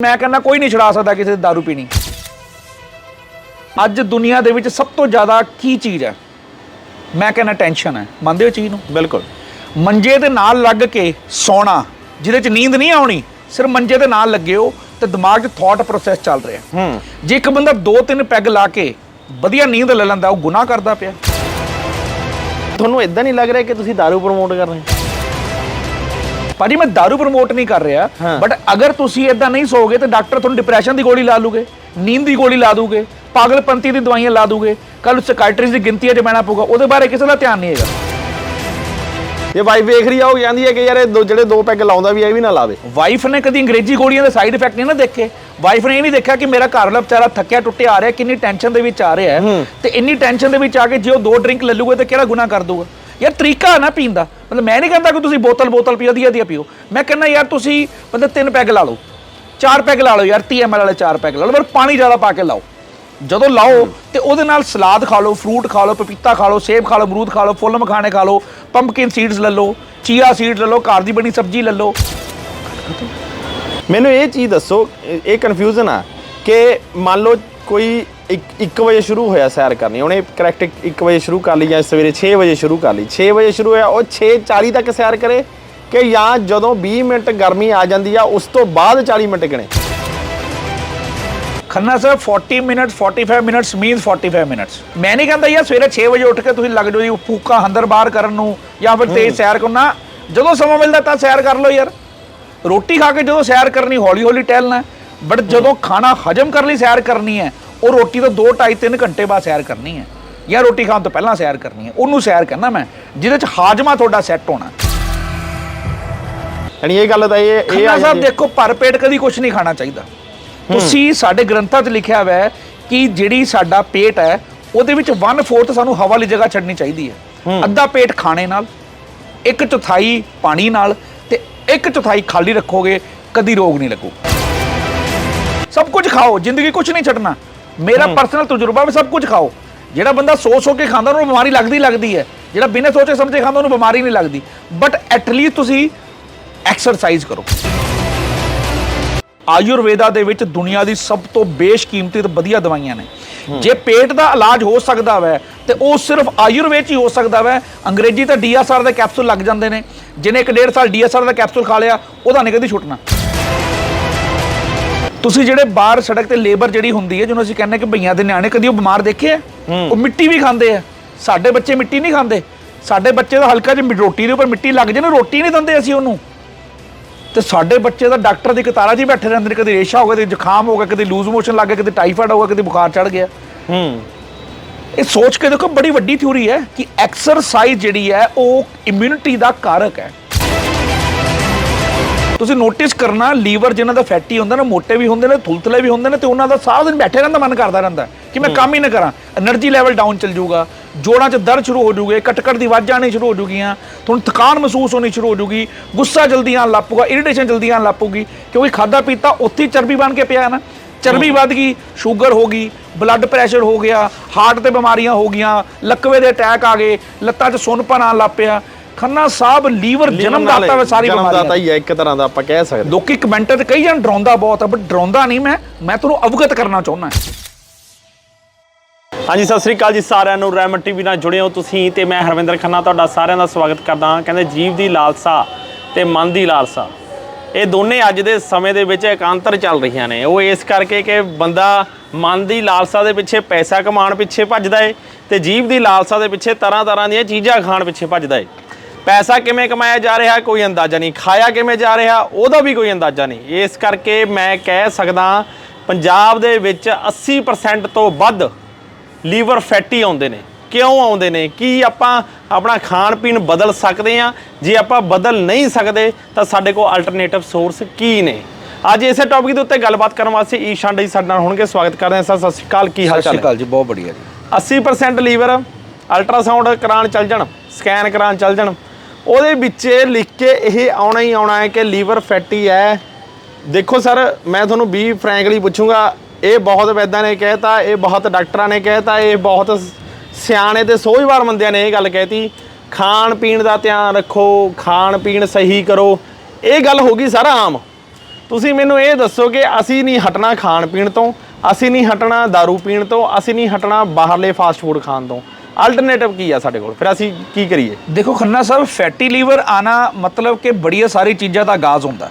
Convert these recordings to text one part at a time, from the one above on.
ਮੈਂ ਕਹਿੰਦਾ ਕੋਈ ਨਹੀਂ ਛੁਡਾ ਸਕਦਾ ਕਿਸੇ ਦੀ दारू ਪੀਣੀ ਅੱਜ ਦੁਨੀਆ ਦੇ ਵਿੱਚ ਸਭ ਤੋਂ ਜ਼ਿਆਦਾ ਕੀ ਚੀਜ਼ ਹੈ ਮੈਂ ਕਹਿੰਦਾ ਟੈਨਸ਼ਨ ਹੈ ਮੰਨਦੇ ਹੋ ਚੀਜ਼ ਨੂੰ ਬਿਲਕੁਲ ਮੰਜੇ ਦੇ ਨਾਲ ਲੱਗ ਕੇ ਸੌਣਾ ਜਿਹਦੇ 'ਚ ਨੀਂਦ ਨਹੀਂ ਆਉਣੀ ਸਿਰਫ ਮੰਜੇ ਦੇ ਨਾਲ ਲੱਗੇ ਹੋ ਤੇ ਦਿਮਾਗ 'ਚ ਥਾਟ ਪ੍ਰੋਸੈਸ ਚੱਲ ਰਿਹਾ ਹੂੰ ਜੇ ਇੱਕ ਬੰਦਾ ਦੋ ਤਿੰਨ ਪੈਗ ਲਾ ਕੇ ਵਧੀਆ ਨੀਂਦ ਲੈ ਲੈਂਦਾ ਉਹ ਗੁਨਾਹ ਕਰਦਾ ਪਿਆ ਤੁਹਾਨੂੰ ਇਦਾਂ ਨਹੀਂ ਲੱਗ ਰਿਹਾ ਕਿ ਤੁਸੀਂ दारू ਪ੍ਰਮੋਟ ਕਰ ਰਹੇ ਹੋ ਭਾਜੀ ਮੈਂ दारू ਪ੍ਰਮੋਟ ਨਹੀਂ ਕਰ ਰਿਹਾ ਹਾਂ। ਬਟ ਅਗਰ ਤੁਸੀਂ ਇਦਾਂ ਨਹੀਂ ਸੋਗੇ ਤੇ ਡਾਕਟਰ ਤੁਹਾਨੂੰ ਡਿਪਰੈਸ਼ਨ ਦੀ ਗੋਲੀ ਲਾ ਲੂਗੇ ਨੀਂਦ ਦੀ ਗੋਲੀ ਲਾ ਦੂਗੇ ਪਾਗਲਪੰਤੀ ਦੀ ਦਵਾਈਆਂ ਲਾ ਦੂਗੇ ਕੱਲ ਸਾਈਕੈਟ੍ਰਿਸਟ ਦੀ ਗਿਣਤੀ 'ਚ ਪੈਣਾ ਪਊਗਾ ਉਹਦੇ ਬਾਰੇ ਕਿਸੇ ਦਾ ਧਿਆਨ ਨਹੀਂ ਹੈਗਾ। ਇਹ ਵਾਈਫ ਵੇਖ ਰਹੀ ਆ ਉਹ ਕਹਿੰਦੀ ਹੈ ਕਿ ਯਾਰ ਇਹ ਜਿਹੜੇ ਦੋ ਪੈਗ ਲਾਉਂਦਾ ਵੀ ਇਹ ਵੀ ਨਾ ਲਾਵੇ। ਵਾਈਫ ਨੇ ਕਦੀ ਅੰਗਰੇਜ਼ੀ ਗੋਲੀਆਂ ਦੇ ਸਾਈਡ ਇਫੈਕਟ ਨਹੀਂ ਨਾ ਦੇਖੇ। ਵਾਈਫ ਨੇ ਇਹ ਨਹੀਂ ਦੇਖਿਆ ਕਿ ਮੇਰਾ ਘਰ ਵਾਲਾ ਵਿਚਾਰਾ ਥੱਕਿਆ ਟੁੱਟਿਆ ਆ ਰਿਹਾ ਕਿੰਨੀ ਟੈਨਸ਼ਨ ਦੇ ਵਿੱਚ ਆ ਰਿਹਾ ਹੈ। ਹੂੰ। ਤੇ ਇੰਨੀ ਟੈਨਸ਼ਨ ਦੇ ਵਿੱਚ ਆ ਕੇ ਜੇ ਉਹ ਦੋ ਡਰਿੰਕ ਲੈ ਲੂਗਾ ਤੇ ਕਿਹੜਾ ਗੁਨਾਹ ਕਰ ਦੂਗਾ ਯਾਰ ਤਰੀਕਾ ਹੈ ਨਾ ਪੀਣ ਦਾ। ਮਤਲਬ ਮੈਂ ਨਹੀਂ ਕਹਿੰਦਾ ਕਿ ਤੁਸੀਂ ਬੋਤਲ ਬੋਤਲ ਪੀਓ ਦੀ ਦੀ ਪੀਓ। ਮੈਂ ਕਹਿੰਦਾ ਯਾਰ ਤੁਸੀਂ ਮਤਲਬ ਤਿੰਨ ਪੈਗ ਲਾ ਲਓ, ਚਾਰ ਪੈਗ ਲਾ ਲਓ ਯਾਰ 30 ml ਵਾਲੇ ਚਾਰ ਪੈਗ ਲਾ ਲਓ, ਪਰ ਪਾਣੀ ਜ਼ਿਆਦਾ ਪਾ ਕੇ ਲਾਓ। ਜਦੋਂ ਲਾਓ ਤੇ ਉਹਦੇ ਨਾਲ ਸਲਾਦ ਖਾ ਲਓ ਫਰੂਟ ਖਾ ਲਓ, ਪਪੀਤਾ ਖਾ ਲਓ, ਸੇਬ ਖਾ ਲਓ, ਅਮਰੂਦ ਖਾ ਲਓ, ਫੁੱਲ ਮਖਾਣੇ ਖਾ ਲਓ ਪੰਪਕਿਨ ਸੀਡਸ ਲੈ ਲਓ ਚੀਆ ਸੀਡਸ ਲੈ ਲਓ, ਘਰ ਦੀ ਬਣੀ ਸਬਜ਼ੀ ਲੈ ਲਓ। ਮੈਨੂੰ ਇਹ ਚੀਜ਼ ਦੱਸੋ, ਇਹ ਕਨਫਿਊਜ਼ਨ ਆ ਕਿ ਮੰਨ ਲਓ ਕੋਈ 1 ਵਜੇ ਸ਼ੁਰੂ ਹੋਇਆ ਸੈਰ ਕਰਨੀ। ਉਹਨੇ ਕਰੈਕਟ 1 ਵਜੇ ਸ਼ੁਰੂ ਕਰ ਲਈ ਜਾਂ ਸਵੇਰੇ 6 ਵਜੇ ਸ਼ੁਰੂ ਕਰ ਲਈ। 6 ਵਜੇ ਸ਼ੁਰੂ ਹੋਇਆ ਉਹ 6:40 ਤੱਕ ਸੈਰ ਕਰੇ ਕਿ ਜਾਂ ਜਦੋਂ 20 ਮਿੰਟ ਗਰਮੀ ਆ ਜਾਂਦੀ ਆ ਉਸ ਤੋਂ ਬਾਅਦ 40 ਮਿੰਟ ਗਿਣੇ। ਖੰਨਾ ਸਾਹਿਬ 40 ਮਿੰਟ 45 ਮਿੰਟਸ ਮੀਨਸ 45 ਮਿੰਟਸ ਮੈਂ ਨਹੀਂ ਕਹਿੰਦਾ ਯਾਰ ਸਵੇਰੇ 6 ਵਜੇ ਉੱਠ ਕੇ ਤੁਸੀਂ ਲੱਗ ਜਾਓ ਜੀ ਫੂਕਾ ਅੰਦਰ ਬਾਹਰ ਕਰਨ ਨੂੰ ਜਾਂ ਫਿਰ ਤੇਜ਼ ਸੈਰ ਕਰਨਾ ਜਦੋਂ ਸਮਾਂ ਮਿਲਦਾ ਤਾਂ ਸੈਰ ਕਰ ਲਓ ਯਾਰ। ਰੋਟੀ ਖਾ ਕੇ ਜਦੋਂ ਸੈਰ ਕਰਨੀ ਹੌਲੀ ਹੌਲੀ ਟਹਿਲਣਾ। ਬਟ ਜਦੋਂ ਖਾਣਾ ਹਜਮ ਕਰਨ ਲਈ ਸੈਰ ਕਰਨੀ ਹੈ ਉਹ ਰੋਟੀ ਤੋਂ 2 2.5 3 ਘੰਟੇ ਬਾਅਦ ਸੈਰ ਕਰਨੀ ਹੈ। ਜਾਂ ਰੋਟੀ ਖਾਣ ਤੋਂ ਪਹਿਲਾਂ ਸੈਰ ਕਰਨੀ ਹੈ। ਉਹਨੂੰ ਸੈਰ ਕਰਨਾ ਮੈਂ ਜਿਹਦੇ ਚ ਹਾਜਮਾ ਤੁਹਾਡਾ ਸੈੱਟ ਹੋਣਾ। ਯਾਨੀ ਇਹ ਗੱਲ ਤਾਂ ਇਹ ਇਹ ਆ ਸਾਹਿਬ। ਦੇਖੋ ਭਰ ਪੇਟ ਕਦੀ ਕੁਝ ਨਹੀਂ ਖਾਣਾ ਚਾਹੀਦਾ। ਤੁਸੀਂ ਸਾਡੇ ਗ੍ਰੰਥਾਂ 'ਚ ਲਿਖਿਆ ਹੋਇਆ ਹੈ ਕਿ ਜਿਹੜੀ ਸਾਡਾ ਪੇਟ ਹੈ ਉਹਦੇ ਵਿੱਚ 1/4 ਸਾਨੂੰ ਹਵਾ ਵਾਲੀ ਜਗ੍ਹਾ ਛੱਡਣੀ ਚਾਹੀਦੀ ਹੈ। ਅੱਧਾ ਪੇਟ ਖਾਣੇ ਨਾਲ ਇੱਕ ਚੌਥਾਈ ਪਾਣੀ ਨਾਲ ਤੇ ਇੱਕ ਚੌਥਾਈ ਖਾਲੀ ਰੱਖੋਗੇ ਕਦੀ ਰੋਗ ਨਹੀਂ ਲੱਗੂ। ਸਭ ਕੁਝ ਖਾਓ ਜ਼ਿੰਦਗੀ ਕੁਝ ਨਹੀਂ ਛੱਡਣਾ। ਮੇਰਾ ਪਰਸਨਲ ਤਜਰਬਾ ਵੀ ਸਭ ਕੁਝ ਖਾਓ। ਜਿਹੜਾ ਬੰਦਾ ਸੋਚ ਸੋਚ ਕੇ ਖਾਂਦਾ ਉਹਨੂੰ ਬਿਮਾਰੀ ਲੱਗਦੀ ਲੱਗਦੀ ਹੈ। ਜਿਹੜਾ ਬਿਨਾਂ ਸੋਚੇ ਸਮਝੇ ਖਾਂਦਾ ਉਹਨੂੰ ਬਿਮਾਰੀ ਨਹੀਂ ਲੱਗਦੀ। ਬਟ ਐਟਲੀਸਟ ਤੁਸੀਂ ਐਕਸਰਸਾਈਜ਼ ਕਰੋ। ਆਯੁਰਵੇਦਾ ਦੇ ਵਿੱਚ ਦੁਨੀਆ ਦੀ ਸਭ ਤੋਂ ਬੇਸ਼ਕੀਮਤੀ ਤੇ ਵਧੀਆ ਦਵਾਈਆਂ ਨੇ। ਜੇ ਪੇਟ ਦਾ ਇਲਾਜ ਹੋ ਸਕਦਾ ਵੈ ਤੇ ਉਹ ਸਿਰਫ ਆਯੁਰਵੇਦ 'ਚ ਹੀ ਹੋ ਸਕਦਾ ਵੈ। ਅੰਗਰੇਜ਼ੀ ਤਾਂ ਡੀਐਸਆਰ ਦੇ ਕੈਪਸੂਲ ਲੱਗ ਜਾਂਦੇ ਨੇ। ਜਿਹਨੇ ਇੱਕ ਡੇਢ ਸਾਲ ਡੀਐਸਆਰ ਦਾ ਕੈਪਸੂਲ ਖਾ ਲਿਆ ਉਹਦਾ ਨਹੀਂ ਕਦੀ ਛੁੱਟਣਾ। ਤੁਸੀਂ ਜਿਹੜੇ ਬਾਹਰ ਸੜਕ ਤੇ ਲੇਬਰ ਜਿਹੜੀ ਹੁੰਦੀ ਹੈ ਜਿਹਨੂੰ ਅਸੀਂ ਕਹਿੰਦੇ ਕਿ ਭਈਆਂ ਦੇ ਨਿਆਣੇ ਕਦੀ ਉਹ ਬਿਮਾਰ ਦੇਖੇ ਆ? ਉਹ ਮਿੱਟੀ ਵੀ ਖਾਂਦੇ ਆ। ਸਾਡੇ ਬੱਚੇ ਮਿੱਟੀ ਨਹੀਂ ਖਾਂਦੇ। ਸਾਡੇ ਬੱਚੇ ਦਾ ਹਲਕਾ ਜਿਹਾ ਰੋਟੀ ਦੇ ਉੱਪਰ ਮਿੱਟੀ ਲੱਗ ਜੇ ਨਾ ਰੋਟੀ ਨਹੀਂ ਦਿੰਦੇ ਅਸੀਂ ਉਹਨੂੰ। ਤੇ ਸਾਡੇ ਬੱਚੇ ਦਾ ਡਾਕਟਰ ਦੀ ਕਤਾਰਾਂ 'ਚ ਬੈਠੇ ਰਹਿੰਦੇ ਨੇ। ਕਦੇ ਰੇਸ਼ਾ ਹੋ ਗਿਆ ਕਦੇ ਜ਼ੁਕਾਮ ਹੋ ਗਿਆ ਕਦੇ ਲੂਜ਼ ਮੋਸ਼ਨ ਲੱਗ ਗਿਆ ਕਦੇ ਟਾਈਫਾਇਡ ਹੋ ਗਿਆ ਕਦੇ ਬੁਖਾਰ ਚੜ ਗਿਆ। ਹੂੰ। ਇਹ ਸੋਚ ਕੇ ਦੇਖੋ ਬੜੀ ਵੱਡੀ ਥਿਊਰੀ ਹੈ ਕਿ ਐਕਸਰਸਾਈਜ਼ ਜਿਹੜੀ ਹੈ ਉਹ ਇਮਿਊਨਿਟੀ ਦਾ ਕਾਰਕ ਹੈ। ਤੁਸੀਂ ਨੋਟਿਸ ਕਰਨਾ ਲੀਵਰ ਜਿਹਨਾਂ ਦਾ ਫੈਟੀ ਹੁੰਦਾ ਨਾ ਮੋਟੇ ਵੀ ਹੁੰਦੇ ਨੇ ਥੁਲਥਲੇ ਵੀ ਹੁੰਦੇ ਨੇ ਤੇ ਉਹਨਾਂ ਦਾ ਸਾਰਾ ਦਿਨ ਬੈਠੇ ਰਹਿੰਦਾ ਮਨ ਕਰਦਾ ਰਹਿੰਦਾ ਕਿ ਮੈਂ ਕੰਮ ਹੀ ਨਾ ਕਰਾਂ। એનર્ਜੀ ਲੈਵਲ ਡਾਊਨ ਚੱਲ ਜੂਗਾ ਜੋੜਾਂ 'ਚ ਦਰਦ ਸ਼ੁਰੂ ਹੋ ਜੂਗੇ ਕਟਕਟ ਦੀ ਆਵਾਜ਼ ਆਣੀ ਸ਼ੁਰੂ ਹੋ ਜੂਗੀਆਂ ਤੁਹਾਨੂੰ ਥਕਾਨ ਮਹਿਸੂਸ ਹੋਣੀ ਸ਼ੁਰੂ ਹੋ ਜੂਗੀ ਗੁੱਸਾ ਜਲਦੀ ਆਣ ਲੱਪੂਗਾ ਇਰੀਟੇਸ਼ਨ ਜਲਦੀ ਆਣ ਲੱਪੂਗੀ ਕਿਉਂਕਿ ਖਾਦਾ ਪੀਤਾ ਉੱਥੇ ਚਰਬੀ ਬਣ ਕੇ ਪਿਆ ਨਾ। ਚਰਬੀ ਵੱਧ ਗਈ ਸ਼ੂਗਰ ਹੋ ਗਈ ਬਲੱਡ ਪ੍ਰੈਸ਼ਰ ਹੋ ਗਿਆ ਹਾਰਟ ਤੇ ਬਿਮਾਰੀਆਂ ਹੋ ਗਈਆਂ ਲੱਕਵੇ ਦੇ ਅਟੈਕ ਆ ਗਏ ਲੱਤਾਂ 'ਚ ਸੁੰਨਪਨ ਆਣ ਲੱਪਿਆ ਖੰਨਾ ਸਾਹਿਬ ਲੀਵਰ ਜਨਮ ਦਾਤਾ ਵੇ ਸਾਰੀ ਜਨਮ ਬਿਮਾਰੀਆਂ ਦਾਤਾ ਹੀ ਹੈ ਇੱਕ ਤਰ੍ਹਾਂ ਦਾ ਆਪਾਂ ਕਹਿ ਸਕਦੇ ਲੋਕੀ ਕਮੈਂਟਾਂ ਤੇ ਕਈ ਜਣ ਡਰਾਉਂਦਾ ਬਹੁਤ ਆ ਬਟ ਡਰਾਉਂਦਾ ਨਹੀਂ ਮੈਂ ਮੈਂ ਤੁਹਾਨੂੰ ਅਵਗਤ ਕਰਨਾ ਚਾਹੁੰਦਾ ਹਾਂਜੀ ਸਤਿ ਸ੍ਰੀ ਅਕਾਲ ਜੀ ਸਾਰਿਆਂ ਨੂੰ ਰੈਮਨ ਟੀਵੀ ਨਾਲ ਜੁੜੇ ਹੋ ਤੁਸੀਂ ਤੇ ਮੈਂ ਹਰਵਿੰਦਰ ਖੰਨਾ ਤੁਹਾਡਾ ਸਾਰਿਆਂ ਦਾ ਸਵਾਗਤ ਕਰਦਾ ਹਾਂ। ਕਹਿੰਦੇ ਜੀਵ ਦੀ ਲਾਲਸਾ ਤੇ ਮਨ ਦੀ ਲਾਲਸਾ। ਇਹ ਦੋਨੇ ਅੱਜ ਦੇ ਸਮੇਂ ਦੇ ਵਿੱਚ ਇਕਾਂਤਰ ਚੱਲ ਰਹੀਆਂ ਨੇ। ਉਹ ਇਸ ਕਰਕੇ ਕਿ ਬੰਦਾ ਮਨ ਦੀ ਲਾਲਸਾ ਦੇ ਪਿੱਛੇ ਪੈਸਾ ਕਮਾਉਣ ਪਿੱਛੇ ਭੱਜਦਾ ਏ ਤੇ ਜੀਵ ਦੀ ਲਾਲਸਾ ਦੇ ਪਿੱਛੇ ਤਰ੍ਹਾਂ ਤਰ੍ਹਾਂ ਦੀਆਂ ਚੀਜ਼ਾਂ ਖਾਣ ਪਿੱਛੇ ਭੱਜਦਾ ਏ। ਪੈਸਾ ਕਿਵੇਂ ਕਮਾਇਆ ਜਾ ਰਿਹਾ ਕੋਈ ਅੰਦਾਜ਼ਾ ਨਹੀਂ। ਖਾਇਆ ਕਿਵੇਂ ਜਾ ਰਿਹਾ ਉਹਦਾ ਵੀ ਕੋਈ ਅੰਦਾਜ਼ਾ ਨਹੀਂ। ਇਸ ਕਰਕੇ ਮੈਂ ਕਹਿ ਸਕਦਾ ਪੰਜਾਬ ਦੇ ਵਿੱਚ 80% ਤੋਂ ਵੱਧ ਲੀਵਰ ਫੈਟੀ ਆਉਂਦੇ ਨੇ। ਕਿਉਂ ਆਉਂਦੇ ਨੇ? ਕੀ ਆਪਾਂ ਆਪਣਾ ਖਾਣ ਪੀਣ ਬਦਲ ਸਕਦੇ ਆ ਜੇ ਆਪਾਂ ਬਦਲ ਨਹੀਂ ਸਕਦੇ ਤਾਂ ਸਾਡੇ ਕੋਲ ਅਲਟਰਨੇਟਿਵ ਸੋਰਸ ਕੀ ਨੇ? ਅੱਜ ਇਸੇ ਟੌਪਿਕ ਦੇ ਉੱਤੇ ਗੱਲਬਾਤ ਕਰਨ ਵਾਸਤੇ ਈਸ਼ਾਨ ਜੀ ਸਾਡੇ ਨਾਲ ਹੋਣਗੇ। ਸਵਾਗਤ ਕਰਦੇ ਹਾਂ ਸਰ। ਸਤਿ ਸ਼੍ਰੀ ਅਕਾਲ। ਕੀ ਹਾਲ ਸਤਿ ਸ਼੍ਰੀ ਚਾਲ ਅਕਾਲ ਜੀ ਬਹੁਤ ਬੜੀਆ ਜੀ। 80% ਲੀਵਰ ਅਲਟਰਾਸਾਊਂਡ ਕਰਾਉਣ ਚੱਲ ਜਾਣ ਸਕੈਨ ਕਰਾਉਣ ਚੱਲ ਜਾਣ। ਉਹਦੇ ਵਿੱਚ ਲਿਖ ਕੇ ਇਹ ਆਉਣਾ ਹੀ ਆਉਣਾ ਹੈ ਕਿ ਲੀਵਰ ਫੈਟੀ ਹੈ। ਦੇਖੋ ਸਰ, ਮੈਂ ਤੁਹਾਨੂੰ ਵੀ ਫ੍ਰੈਂਕਲੀ ਪੁੱਛੂੰਗਾ, ਇਹ ਬਹੁਤ ਵੈਦਾਂ ਨੇ ਕਹਿਤਾ, ਇਹ ਬਹੁਤ ਡਾਕਟਰਾਂ ਨੇ ਕਹਿਤਾ, ਇਹ ਬਹੁਤ ਸਿਆਣੇ ਤੇ ਸੋਝਵਾਰ ਬੰਦਿਆਂ ਨੇ ਇਹ ਗੱਲ ਕਹਿਤੀ। ਖਾਣ ਪੀਣ ਦਾ ਧਿਆਨ ਰੱਖੋ, ਖਾਣ ਪੀਣ ਸਹੀ ਕਰੋ। ਇਹ ਗੱਲ ਹੋ ਗਈ ਸਰ ਆਮ। ਤੁਸੀਂ ਮੈਨੂੰ ਇਹ ਦੱਸੋ ਕਿ ਅਸੀਂ ਨਹੀਂ ਹਟਣਾ ਖਾਣ ਪੀਣ ਤੋਂ, ਅਸੀਂ ਨਹੀਂ ਹਟਣਾ दारू ਪੀਣ ਤੋਂ, ਅਸੀਂ ਨਹੀਂ ਹਟਣਾ ਬਾਹਰਲੇ ਫਾਸਟ ਫੂਡ ਖਾਣ ਤੋਂ। ਅਲਟਰਨੇਟਿਵ ਕੀ ਆ ਸਾਡੇ ਕੋਲ? ਫਿਰ ਅਸੀਂ ਕੀ ਕਰੀਏ? ਦੇਖੋ ਖੰਨਾ ਸਾਹਿਬ ਫੈਟੀ ਲੀਵਰ ਆਣਾ ਮਤਲਬ ਕਿ ਬੜੀਆਂ ਸਾਰੀ ਚੀਜ਼ਾਂ ਦਾ ਆਗਾਜ਼ ਹੁੰਦਾ।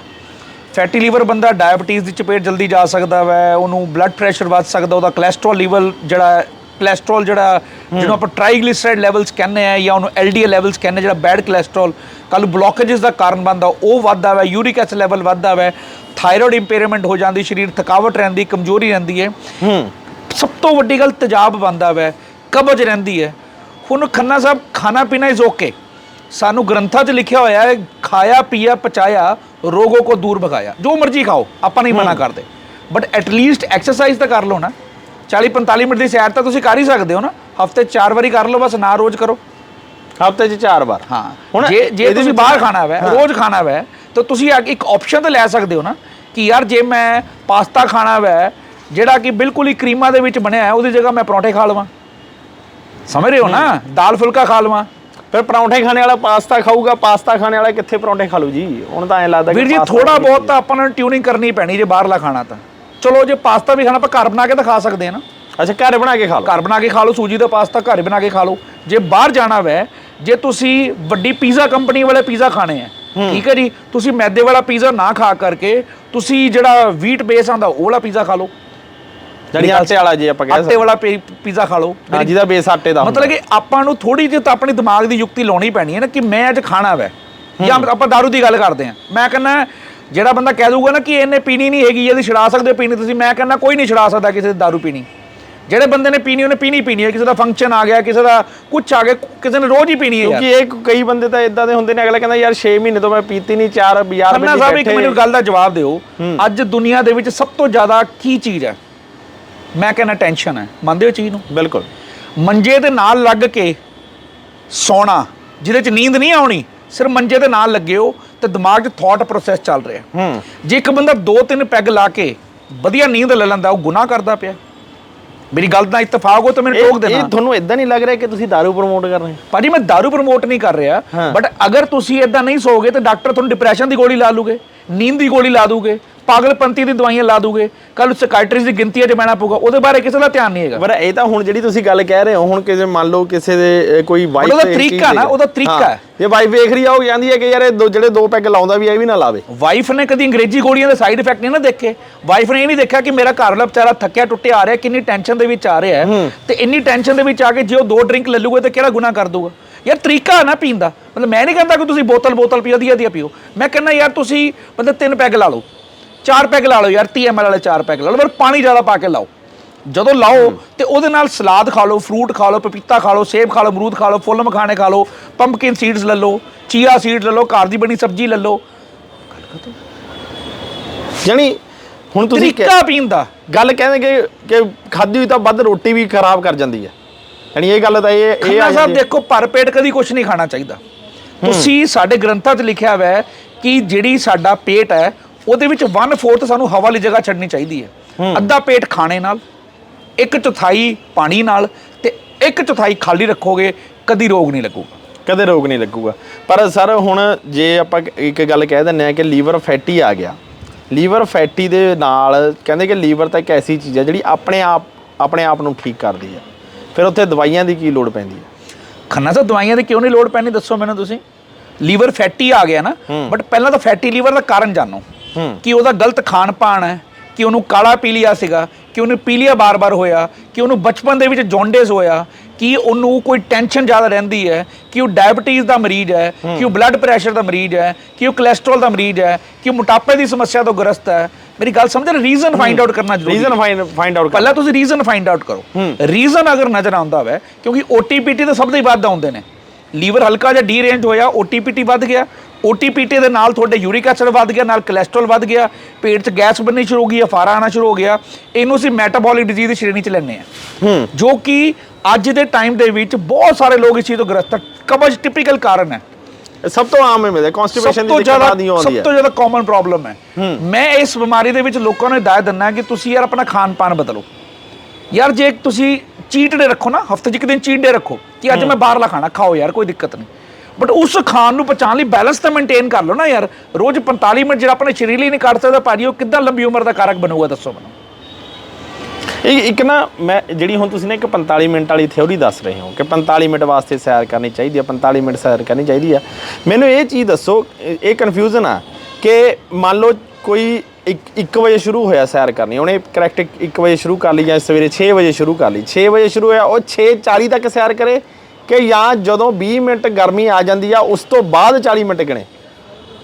ਫੈਟੀ ਲੀਵਰ ਬੰਦਾ ਡਾਇਬੀਟੀਜ਼ ਦੀ ਚਪੇਟ ਜਲਦੀ ਜਾ ਸਕਦਾ ਵੈ ਉਹਨੂੰ ਬਲੱਡ ਪ੍ਰੈਸ਼ਰ ਵੱਧ ਸਕਦਾ ਉਹਦਾ ਕੋਲੇਸਟ੍ਰੋਲ ਲੈਵਲ ਜਿਹੜਾ ਕੋਲੇਸਟ੍ਰੋਲ ਜਿਹੜਾ ਜਿਹਨੂੰ ਆਪਾਂ ਟ੍ਰਾਈਗਲਿਸਰਾਈਡ ਲੈਵਲਸ ਕਹਿੰਦੇ ਆ ਜਾਂ ਉਹਨੂੰ ਐਲਡੀਐਲ ਲੈਵਲਸ ਕਹਿੰਦੇ ਜਿਹੜਾ ਬੈਡ ਕੋਲੇਸਟ੍ਰੋਲ ਕੱਲ ਬਲੌਕੇजेस ਦਾ ਕਾਰਨ ਬਣਦਾ ਉਹ ਵੱਧਦਾ ਵੈ ਯੂਰਿਕ ਐਸਿਡ ਲੈਵਲ ਵੱਧਦਾ ਵੈ ਥਾਇਰੋਇਡ ਇੰਪੇਅਰਮੈਂਟ ਹੋ ਜਾਂਦੀ ਸਰੀਰ ਥਕਾਵਟ ਰਹਿੰਦੀ ਕਮਜ਼ੋਰੀ ਰਹਿੰਦੀ ਹੈ ਹੂੰ। ਸਭ ਤੋਂ ਵੱਡੀ ਗੱਲ ਤੇਜ਼ਾਬ ਬੰਦਾ ਵੈ। ਕਬਜ਼ ਰਹਿੰਦੀ ਹੈ। ਹੁਣ ਖੰਨਾ ਸਾਹਿਬ ਖਾਣਾ ਪੀਣਾ ਇਜ਼ ਓਕੇ ਸਾਨੂੰ ਗ੍ਰੰਥਾਂ 'ਚ ਲਿਖਿਆ ਹੋਇਆ ਹੈ ਖਾਇਆ ਪੀਆ ਪਚਾਇਆ ਰੋਗੋਂ ਕੋ ਦੂਰ ਭਗਾਇਆ। ਜੋ ਮਰਜ਼ੀ ਖਾਓ ਆਪਾਂ ਨਹੀਂ ਮਨਾ ਕਰਦੇ। ਬਟ ਐਟ ਲੀਸਟ ਐਕਸਰਸਾਈਜ਼ ਤਾਂ ਕਰ ਲਓ ਨਾ। 40 45 ਮਿੰਟ ਦੀ ਸੈਰ ਤਾਂ ਤੁਸੀਂ ਕਰ ਹੀ ਸਕਦੇ ਹੋ ਨਾ। ਹਫ਼ਤੇ ਚਾਰ ਵਾਰੀ ਕਰ ਲਓ ਬਸ ਨਾ ਰੋਜ਼ ਕਰੋ। ਹਫ਼ਤੇ 'ਚ ਚਾਰ ਵਾਰ। ਹਾਂ। ਹੁਣ ਜੇ ਜੇ ਤੁਸੀਂ ਬਾਹਰ ਖਾਣਾ ਹੈ। ਰੋਜ਼ ਖਾਣਾ ਹੈ ਤਾਂ ਤੁਸੀਂ ਇੱਕ ਆਪਸ਼ਨ ਤਾਂ ਲੈ ਸਕਦੇ ਹੋ ਨਾ ਕਿ ਯਾਰ ਜੇ ਮੈਂ ਪਾਸਤਾ ਖਾਣਾ ਹੈ ਜਿਹੜਾ ਕਿ ਬਿਲਕੁਲ ਹੀ ਕਰੀਮਾਂ ਦੇ ਵਿੱਚ ਬਣਿਆ ਹੈ ਉਹਦੀ ਜਗ੍ਹਾ ਮੈਂ ਪਰੌਂਠੇ ਖਾ ਲਵਾਂ। ਸਮਝ ਰਹੇ ਹੋ ਨਾ? ਦਾਲ ਫੁਲਕਾ ਖਾ ਲਵਾਂ। ਫਿਰ ਪਰੌਂਠੇ ਖਾਣੇ ਵਾਲਾ ਪਾਸਤਾ ਖਾਊਗਾ ਪਾਸਤਾ ਖਾਣੇ ਵਾਲਾ ਕਿੱਥੇ ਪਰੌਂਠੇ ਖਾ ਲੂ ਜੀ? ਹੁਣ ਤਾਂ ਐਂ ਲੱਗਦਾ ਕਿ ਵੀਰ ਜੀ ਥੋੜਾ ਬਹੁਤ ਤਾਂ ਆਪਾਂ ਨੂੰ ਟਿਊਨਿੰਗ ਕਰਨੀ ਪੈਣੀ ਜੇ ਬਾਹਰਲਾ ਖਾਣਾ ਤਾਂ। ਚਲੋ ਜੇ ਪਾਸਤਾ ਵੀ ਖਾਣਾ ਆਪਾਂ ਘਰ ਬਣਾ ਕੇ ਤਾਂ ਖਾ ਸਕਦੇ ਹਾਂ ਨਾ। ਅੱਛਾ ਘਰ ਬਣਾ ਕੇ ਖਾ ਲਓ। ਘਰ ਬਣਾ ਕੇ ਖਾ ਲਓ ਸੂਜੀ ਦਾ ਪਾਸਤਾ ਘਰ ਬਣਾ ਕੇ ਖਾ ਲਓ। ਜੇ ਬਾਹਰ ਜਾਣਾ ਵੈ ਜੇ ਤੁਸੀਂ ਵੱਡੀ ਪੀਜ਼ਾ ਕੰਪਨੀ ਵਾਲੇ ਪੀਜ਼ਾ ਖਾਣੇ ਆ ਠੀਕ ਹੈ ਜੀ? ਤੁਸੀਂ ਮੈਦੇ ਵਾਲਾ ਪੀਜ਼ਾ ਨਾ ਖਾ ਕਰਕੇ ਤੁਸੀਂ ਜਿਹੜਾ ਵੀਟ ਬੇਸ ਆਂਦਾ ਉਹ ਵਾਲਾ ਪੀਜ਼ਾ ਖਾ ਲਓ। ਜਿਹੜੀ ਆਟੇ ਵਾਲਾ ਜੀ ਆਪਾਂ ਕਹਿ ਆਟੇ ਸਕਦੇ ਵਾਲਾ ਪੀ- ਪੀਜ਼ਾ ਖਾ ਲਓ ਹਾਂ ਜਿਹਦਾ ਬੇਸ ਆਟੇ ਦਾ ਮਤਲਬ ਕਿ ਆਪਾਂ ਨੂੰ ਥੋੜੀ ਜਿਹੀ ਤਾਂ ਆਪਣੇ ਦਿਮਾਗ ਦੀ ਯੁਕਤੀ ਲਾਉਣੀ ਪੈਣੀ ਹੈ ਨਾ ਕਿ ਮੈਂ ਅੱਜ ਖਾਣਾ ਵੈ ਜਾਂ ਆਪਾਂ दारू ਦੀ ਗੱਲ ਕਰਦੇ ਆ ਮੈਂ ਕਹਿੰਦਾ ਜਿਹੜਾ ਬੰਦਾ ਕਹਿ ਦੂਗਾ ਨਾ ਕਿ ਇਹਨੇ ਪੀਣੀ ਨਹੀਂ ਹੈਗੀ ਇਹਦੀ ਛਡਾ ਸਕਦੇ ਹੋ ਪੀਣੀ ਤੁਸੀਂ ਮੈਂ ਕਹਿੰਦਾ ਕੋਈ ਨਹੀਂ ਛਡਾ ਸਕਦਾ ਕਿਸੇ ਦੀ दारू ਪੀਣੀ ਜਿਹੜੇ ਬੰਦੇ ਨੇ ਪੀਣੀ ਉਹਨੇ ਪੀਣੀ ਪੀਣੀ ਹੈ ਕਿਸੇ ਦਾ ਫੰਕਸ਼ਨ ਆ ਗਿਆ ਕਿਸੇ ਦਾ ਕੁਝ ਆ ਗਿਆ ਕਿਸੇ ਨੇ ਰੋਜ਼ ਹੀ ਪੀਣੀ ਹੈ ਯਾਰ ਕਿਉਂਕਿ ਇਹ ਕਈ ਬੰਦੇ ਤਾਂ ਇਦਾਂ ਦੇ ਹੁੰਦੇ ਨੇ ਅਗਲਾ ਕਹਿੰਦਾ ਯਾਰ 6 ਮਹੀਨੇ ਤੋਂ ਮੈਂ ਪੀਤੀ ਨਹੀਂ ਚਾਰ ਬਾਜ਼ਾਰ ਖੰਨਾ ਵਿੱਚ ਸਾਹਿਬ ਇੱਕ ਬੈਠੇ ਮੈਨੂੰ ਗੱਲ ਦਾ ਜਵਾਬ ਦਿਓ ਅੱਜ ਦੁਨੀਆ ਦੇ ਵਿੱਚ ਸਭ ਤੋਂ ਜ਼ਿਆਦਾ ਕੀ ਚੀਜ਼ ਹੈ ਮੈਂ ਕਹਿੰਦਾ ਟੈਨਸ਼ਨ ਹੈ ਮੰਨਦੇ ਹੋ ਚੀਜ਼ ਨੂੰ ਬਿਲਕੁਲ ਮੰਜੇ ਦੇ ਨਾਲ ਲੱਗ ਕੇ ਸੌਣਾ ਜਿਹਦੇ ਚ ਨੀਂਦ ਨਹੀਂ ਆਉਣੀ ਸਿਰਫ ਮੰਜੇ ਦੇ ਨਾਲ ਲੱਗੇ ਹੋ ਤੇ ਦਿਮਾਗ 'ਚ ਥਾਟ ਪ੍ਰੋਸੈਸ ਚੱਲ ਰਿਹਾ ਹੂੰ ਜੇ ਇੱਕ ਬੰਦਾ ਦੋ ਤਿੰਨ ਪੈਗ ਲਾ ਕੇ ਵਧੀਆ ਨੀਂਦ ਲੈ ਲੈਂਦਾ ਉਹ ਗੁਨਾਹ ਕਰਦਾ ਪਿਆ ਮੇਰੀ ਗੱਲ ਦਾ ਇਤਫਾਕ ਹੋ ਤਾਂ ਮੈਨੂੰ ਟੋਕ ਇਹ ਦੇਣਾ ਇਹ ਤੁਹਾਨੂੰ ਇਦਾਂ ਨਹੀਂ ਲੱਗ ਰਿਹਾ ਕਿ ਤੁਸੀਂ दारू ਪ੍ਰਮੋਟ ਕਰ ਰਹੇ ਹੋ ਭਾਜੀ ਮੈਂ दारू ਪ੍ਰਮੋਟ ਨਹੀਂ ਕਰ ਰਿਹਾ ਹਾਂ। ਬਟ ਅਗਰ ਤੁਸੀਂ ਇਦਾਂ ਨਹੀਂ ਸੋਗੇ ਤਾਂ ਡਾਕਟਰ ਤੁਹਾਨੂੰ ਡਿਪਰੈਸ਼ਨ ਦੀ ਗੋਲੀ ਲਾ ਲੂਗੇ ਨੀਂਦ ਦੀ ਗੋਲੀ ਲਾ ਦੂਗੇ ਪਾਗਲਪੰਤੀ ਦੀ ਦਵਾਈਆਂ ਲਾ ਦੂਗੇ ਕੱਲ ਸਾਈਕੈਟ੍ਰਿਸਟ ਦੀ ਗਿਣਤੀਆਂ 'ਚ ਬਹਿਣਾ ਪਊਗਾ ਉਹਦੇ ਬਾਰੇ ਕਿਸੇ ਦਾ ਧਿਆਨ ਨਹੀਂ ਹੈਗਾ। ਪਰ ਇਹ ਤਾਂ ਹੁਣ ਜਿਹੜੀ ਤੁਸੀਂ ਗੱਲ ਕਹਿ ਰਹੇ ਹੋ ਹੁਣ ਕਿਸੇ ਮੰਨ ਲਓ ਕਿਸੇ ਦੇ ਕੋਈ ਵਾਈਫ ਉਹਦਾ ਤਰੀਕਾ ਨਾ, ਉਹਦਾ ਤਰੀਕਾ ਹੈ। ਜੇ ਵਾਈਫ ਵੇਖ ਰਹੀ ਆ ਉਹ ਕਹਿੰਦੀ ਹੈ ਕਿ ਯਾਰ ਇਹ ਦੋ- ਜਿਹੜੇ ਦੋ ਪੈਗ ਲਾਉਂਦਾ ਵੀ ਇਹ ਵੀ ਨਾ ਲਾਵੇ। ਵਾਈਫ ਨੇ ਕਦੀ ਅੰਗਰੇਜ਼ੀ ਗੋਲੀਆਂ ਦੇ ਸਾਈਡ ਇਫੈਕਟ ਨਹੀਂ ਨਾ ਦੇਖੇ। ਵਾਈਫ ਨੇ ਇਹ ਨਹੀਂ ਦੇਖਿਆ ਕਿ ਮੇਰਾ ਘਰ ਵਾਲਾ ਵਿਚਾਰਾ ਥੱਕਿਆ ਟੁੱਟਿਆ ਆ ਰਿਹਾ ਕਿੰਨੀ ਟੈਨਸ਼ਨ ਦੇ ਵਿੱਚ ਆ ਰਿਹਾ ਹੈ। ਤੇ ਇੰਨੀ ਟੈਨਸ਼ਨ ਦੇ ਵਿੱਚ ਆ ਕੇ ਜੇ ਉਹ ਦੋ ਡਰਿੰਕ ਲੈ ਲੂਗਾ ਤੇ ਕਿਹੜਾ ਗੁਨਾਹ ਕਰ ਦੂਗਾ ਯਾਰ ਤਰੀਕਾ ਹੈ ਨਾ ਪੀਣ ਦਾ। ਮਤਲਬ ਮੈਂ ਨਹੀਂ ਕਹਿੰਦਾ ਕਿ ਤੁਸੀਂ ਬੋਤਲ ਬੋਤਲ ਪੀਓ ਦੀ ਦੀ ਪੀਓ। ਮੈਂ ਕਹਿੰਦਾ ਯਾਰ ਤੁਸੀਂ ਮਤਲਬ ਤਿੰਨ ਪੈਗ ਲਾ ਲਓ। ਚਾਰ ਪੈਗ ਲਾ ਲਓ ਯਾਰ 30 ml ਵਾਲੇ ਚਾਰ ਪੈਗ ਲਾ ਲਓ ਪਰ ਪਾਣੀ ਜ਼ਿਆਦਾ ਪਾ ਕੇ ਲਾਓ। ਜਦੋਂ ਲਾਓ ਤੇ ਉਹਦੇ ਨਾਲ ਸਲਾਦ ਖਾ ਲਓ ਫਰੂਟ ਖਾ ਲਓ ਪਪੀਤਾ ਖਾ ਲਓ ਸੇਬ ਖਾ ਲਓ ਅਮਰੂਦ ਖਾ ਲਓ ਫੁੱਲ ਮਖਾਣੇ ਖਾ ਲਓ ਪੰਪਕਿਨ ਸੀਡਸ ਲੈ ਲਓ ਚੀਆ ਸੀਡਸ ਲੈ ਲਓ ਘਰ ਦੀ ਬਣੀ ਸਬਜ਼ੀ ਲੈ ਲਓ। ਜਾਣੀ ਹੁਣ ਤੁਸੀਂ ਤਰੀਕਾ ਪੀਣ ਦਾ। ਗੱਲ ਕਹਿੰਦੇ ਕਿ ਕਿ ਖਾਦੀ ਹੋਈ ਤਾਂ ਵੱਧ ਰੋਟੀ ਵੀ ਖਰਾਬ ਕਰ ਜਾਂਦੀ ਹੈ। ਯਾਨੀ ਇਹ ਗੱਲ ਤਾਂ ਇਹ ਇਹ ਖੰਨਾ ਆ ਸਾਹਿਬ। ਦੇਖੋ ਭਰ ਪੇਟ ਕਦੀ ਕੁਝ ਨਹੀਂ ਖਾਣਾ ਚਾਹੀਦਾ। ਤੁਸੀਂ ਸਾਡੇ ਗ੍ਰੰਥਾਂ 'ਚ ਲਿਖਿਆ ਹੋਇਆ ਹੈ ਕਿ ਜਿਹੜੀ ਸਾਡਾ ਪੇਟ ਹੈ ਉਹਦੇ ਵਿੱਚ 1/4 ਸਾਨੂੰ ਹਵਾ ਵਾਲੀ ਜਗ੍ਹਾ ਛੱਡਣੀ ਚਾਹੀਦੀ ਹੈ। ਅੱਧਾ ਪੇਟ ਖਾਣੇ ਨਾਲ ਇੱਕ ਚੌਥਾਈ ਪਾਣੀ ਨਾਲ ਤੇ ਇੱਕ ਚੌਥਾਈ ਖਾਲੀ ਰੱਖੋਗੇ ਕਦੀ ਰੋਗ ਨਹੀਂ ਲੱਗੂਗਾ। ਕਦੇ ਰੋਗ ਨਹੀਂ ਲੱਗੂਗਾ। ਪਰ ਸਰ ਹੁਣ ਜੇ ਆਪਾਂ ਇੱਕ ਗੱਲ ਕਹਿ ਦਿੰਨੇ ਆ ਕਿ ਲੀਵਰ ਫੈਟੀ ਆ ਗਿਆ। ਲੀਵਰ ਫੈਟੀ ਦੇ ਨਾਲ ਕਹਿੰਦੇ ਕਿ ਲੀਵਰ ਤਾਂ ਇੱਕ ਐਸੀ ਚੀਜ਼ ਹੈ ਜਿਹੜੀ ਆਪਣੇ ਆਪ ਆਪਣੇ ਆਪ ਨੂੰ ਠੀਕ ਕਰਦੀ ਹੈ। ਫਿਰ ਉੱਥੇ ਦਵਾਈਆਂ ਦੀ ਕੀ ਲੋੜ ਪੈਂਦੀ ਹੈ? ਖੰਨਾ ਸਾਹਿਬ ਦਵਾਈਆਂ ਦੀ ਕਿਉਂ ਨਹੀਂ ਲੋੜ ਪੈਣੀ ਦੱਸੋ ਮੈਨੂੰ ਤੁਸੀਂ। ਲੀਵਰ ਫੈਟੀ ਆ ਗਿਆ ਨਾ ਬਟ ਪਹਿਲਾਂ ਤਾਂ ਫੈਟੀ ਲੀਵਰ ਦਾ ਕਾਰਨ ਜਾਣੋ। ਕਿ ਉਹਦਾ ਗਲਤ ਖਾਣ ਪਾਣ ਹੈ ਕਿ ਉਹਨੂੰ ਕਾਲਾ ਪੀਲੀਆ ਸੀਗਾ ਕਿ ਉਹਨੂੰ ਪੀਲੀਆ ਬਾਰ-ਬਾਰ ਹੋਇਆ ਕਿ ਉਹਨੂੰ ਬਚਪਨ ਦੇ ਵਿੱਚ ਜੌਂਡਿਸ ਹੋਇਆ ਕਿ ਉਹਨੂੰ ਕੋਈ ਟੈਨਸ਼ਨ ਜ਼ਿਆਦਾ ਰਹਿੰਦੀ ਹੈ ਕਿ ਉਹ ਡਾਇਬੀਟੀਜ਼ ਦਾ ਮਰੀਜ਼ ਹੈ ਕਿ ਉਹ ਬਲੱਡ ਪ੍ਰੈਸ਼ਰ ਦਾ ਮਰੀਜ਼ ਹੈ ਕਿ ਉਹ ਕੋਲੇਸਟ੍ਰੋਲ ਦਾ ਮਰੀਜ਼ ਹੈ ਕਿ ਉਹ ਮੋਟਾਪੇ ਦੀ ਸਮੱਸਿਆ ਤੋਂ ਗ੍ਰਸਤ ਹੈ। ਮੇਰੀ ਗੱਲ ਸਮਝ ਰਹੇ ਰੀਜ਼ਨ ਫਾਈਂਡ ਆਊਟ ਕਰਨਾ ਜ਼ਰੂਰੀ ਰੀਜ਼ਨ ਫਾਈਂਡ ਫਾਈਂਡ ਆਊਟ ਪਹਿਲਾਂ ਤੁਸੀਂ ਰੀਜ਼ਨ ਫਾਈਂਡ ਆਊਟ ਕਰੋ। ਰੀਜ਼ਨ ਅਗਰ ਨਜ਼ਰ ਆਉਂਦਾ ਹੋਵੇ ਕਿਉਂਕਿ OTPT ਤਾਂ ਸਭ ਦੇ ਹੀ ਵੱਧ ਆਉਂਦੇ ਨੇ। ਲੀਵਰ ਹਲਕਾ ਜਿਹਾ ਡੀਰੇਂਜ ਹੋਇਆ OTPT ਵੱਧ ਗਿਆ OTPT ਦੇ ਨਾਲ ਤੁਹਾਡੇ ਯੂਰਿਕ ਐਸਿਡ ਵੱਧ ਗਿਆ ਨਾਲ ਕੋਲੇਸਟ੍ਰੋਲ ਵੱਧ ਗਿਆ ਪੇਟ 'ਚ ਗੈਸ ਬਣਨੀ ਸ਼ੁਰੂ ਹੋ ਗਈ ਅਫਾਰਾ ਆਣਾ ਸ਼ੁਰੂ ਹੋ ਗਿਆ। ਇਹਨੂੰ ਅਸੀਂ ਮੈਟਾਬੋਲਿਕ ਡਿਜ਼ੀਜ਼ ਦੀ ਸ਼੍ਰੇਣੀ 'ਚ ਲੈਂਦੇ ਆ ਹੂੰ। ਜੋ ਕਿ ਅੱਜ ਦੇ ਟਾਈਮ ਦੇ ਵਿੱਚ ਬਹੁਤ ਸਾਰੇ ਲੋਕ ਇਸ ਚੀਜ਼ ਤੋਂ ਗ੍ਰਸਤ ਕਬਜ਼ ਟਿਪੀਕਲ ਕਾਰਨ ਹੈ। ਸਭ ਤੋਂ ਆਮ ਹੈ ਮਿਲਦਾ ਕਨਸਟੀਪੇਸ਼ਨ ਸਭ ਦੀ ਦਿੱਕਤ ਆਦੀ ਆਉਂਦੀ ਸਭ ਹੈ। ਤੋਂ ਜ਼ਿਆਦਾ ਕਾਮਨ ਪ੍ਰੋਬਲਮ ਹੈ। ਮੈਂ ਇਸ ਬਿਮਾਰੀ ਦੇ ਵਿੱਚ ਲੋਕਾਂ ਨੂੰ ਹਦਾਇਤ ਦਿੰਦਾ ਕਿ ਤੁਸੀਂ ਯਾਰ ਆਪਣਾ ਖਾਣ ਪਾਣ ਬਦਲੋ। ਯਾਰ ਜੇ ਤੁਸੀਂ ਚੀਟ ਡੇ ਰੱਖੋ ਨਾ ਹਫ਼ਤੇ 'ਚ ਇੱਕ ਦਿਨ ਚੀਟ ਡੇ ਰੱਖੋ ਕਿ ਅੱਜ ਮੈਂ ਬਾਹਰਲਾ ਖਾਣਾ ਖਾਓ ਯਾਰ ਕੋਈ ਦਿੱਕਤ ਨਹੀਂ। ਬਟ ਉਸ ਖਾਣ ਨੂੰ ਪਚਾਣ ਲਈ ਬੈਲੈਂਸ ਤਾਂ ਮੇਨਟੇਨ ਕਰ ਲਓ ਨਾ ਯਾਰ ਰੋਜ਼ 45 ਮਿੰਟ ਜਿਹੜਾ ਆਪਣੇ ਸਰੀਰ ਲਈ ਨਹੀਂ ਕੱਢ ਸਕਦਾ ਭਾਜੀ ਉਹ ਕਿੱਦਾਂ ਲੰਬੀ ਉਮਰ ਦਾ ਕਾਰਕ ਬਣੂਗਾ ਦੱਸੋ ਮੈਨੂੰ ਇਹ ਇੱਕ ਨਾ, ਮੈਂ ਜਿਹੜੀ ਹੁਣ ਤੁਸੀਂ ਨੇ ਇੱਕ 45 ਮਿੰਟ ਵਾਲੀ ਥਿਉਰੀ ਦੱਸ ਰਹੇ ਹੋ ਕਿ 45 ਮਿੰਟ ਵਾਸਤੇ ਸੈਰ ਕਰਨੀ ਚਾਹੀਦੀ ਹੈ 45 ਮਿੰਟ ਸੈਰ ਕਰਨੀ ਚਾਹੀਦੀ ਆ। ਮੈਨੂੰ ਇਹ ਚੀਜ਼ ਦੱਸੋ, ਇਹ ਇਹ ਕਨਫਿਊਜ਼ਨ ਆ ਕਿ ਮੰਨ ਲਓ ਕੋਈ 1 ਵਜੇ ਸ਼ੁਰੂ ਹੋਇਆ ਸੈਰ ਕਰਨੀ, ਉਹਨੇ ਕਰੈਕਟ 1 ਵਜੇ ਸ਼ੁਰੂ ਕਰ ਲਈ ਜਾਂ ਸਵੇਰੇ 6 ਵਜੇ ਸ਼ੁਰੂ ਕਰ ਲਈ। 6 ਵਜੇ ਸ਼ੁਰੂ ਹੋਇਆ, ਉਹ 6:40 ਤੱਕ ਸੈਰ ਕਰੇ ਕਿ ਜਾਂ ਜਦੋਂ 20 ਮਿੰਟ ਗਰਮੀ ਆ ਜਾਂਦੀ ਆ ਉਸ ਤੋਂ ਬਾਅਦ 40 ਮਿੰਟ ਗਿਣੇ।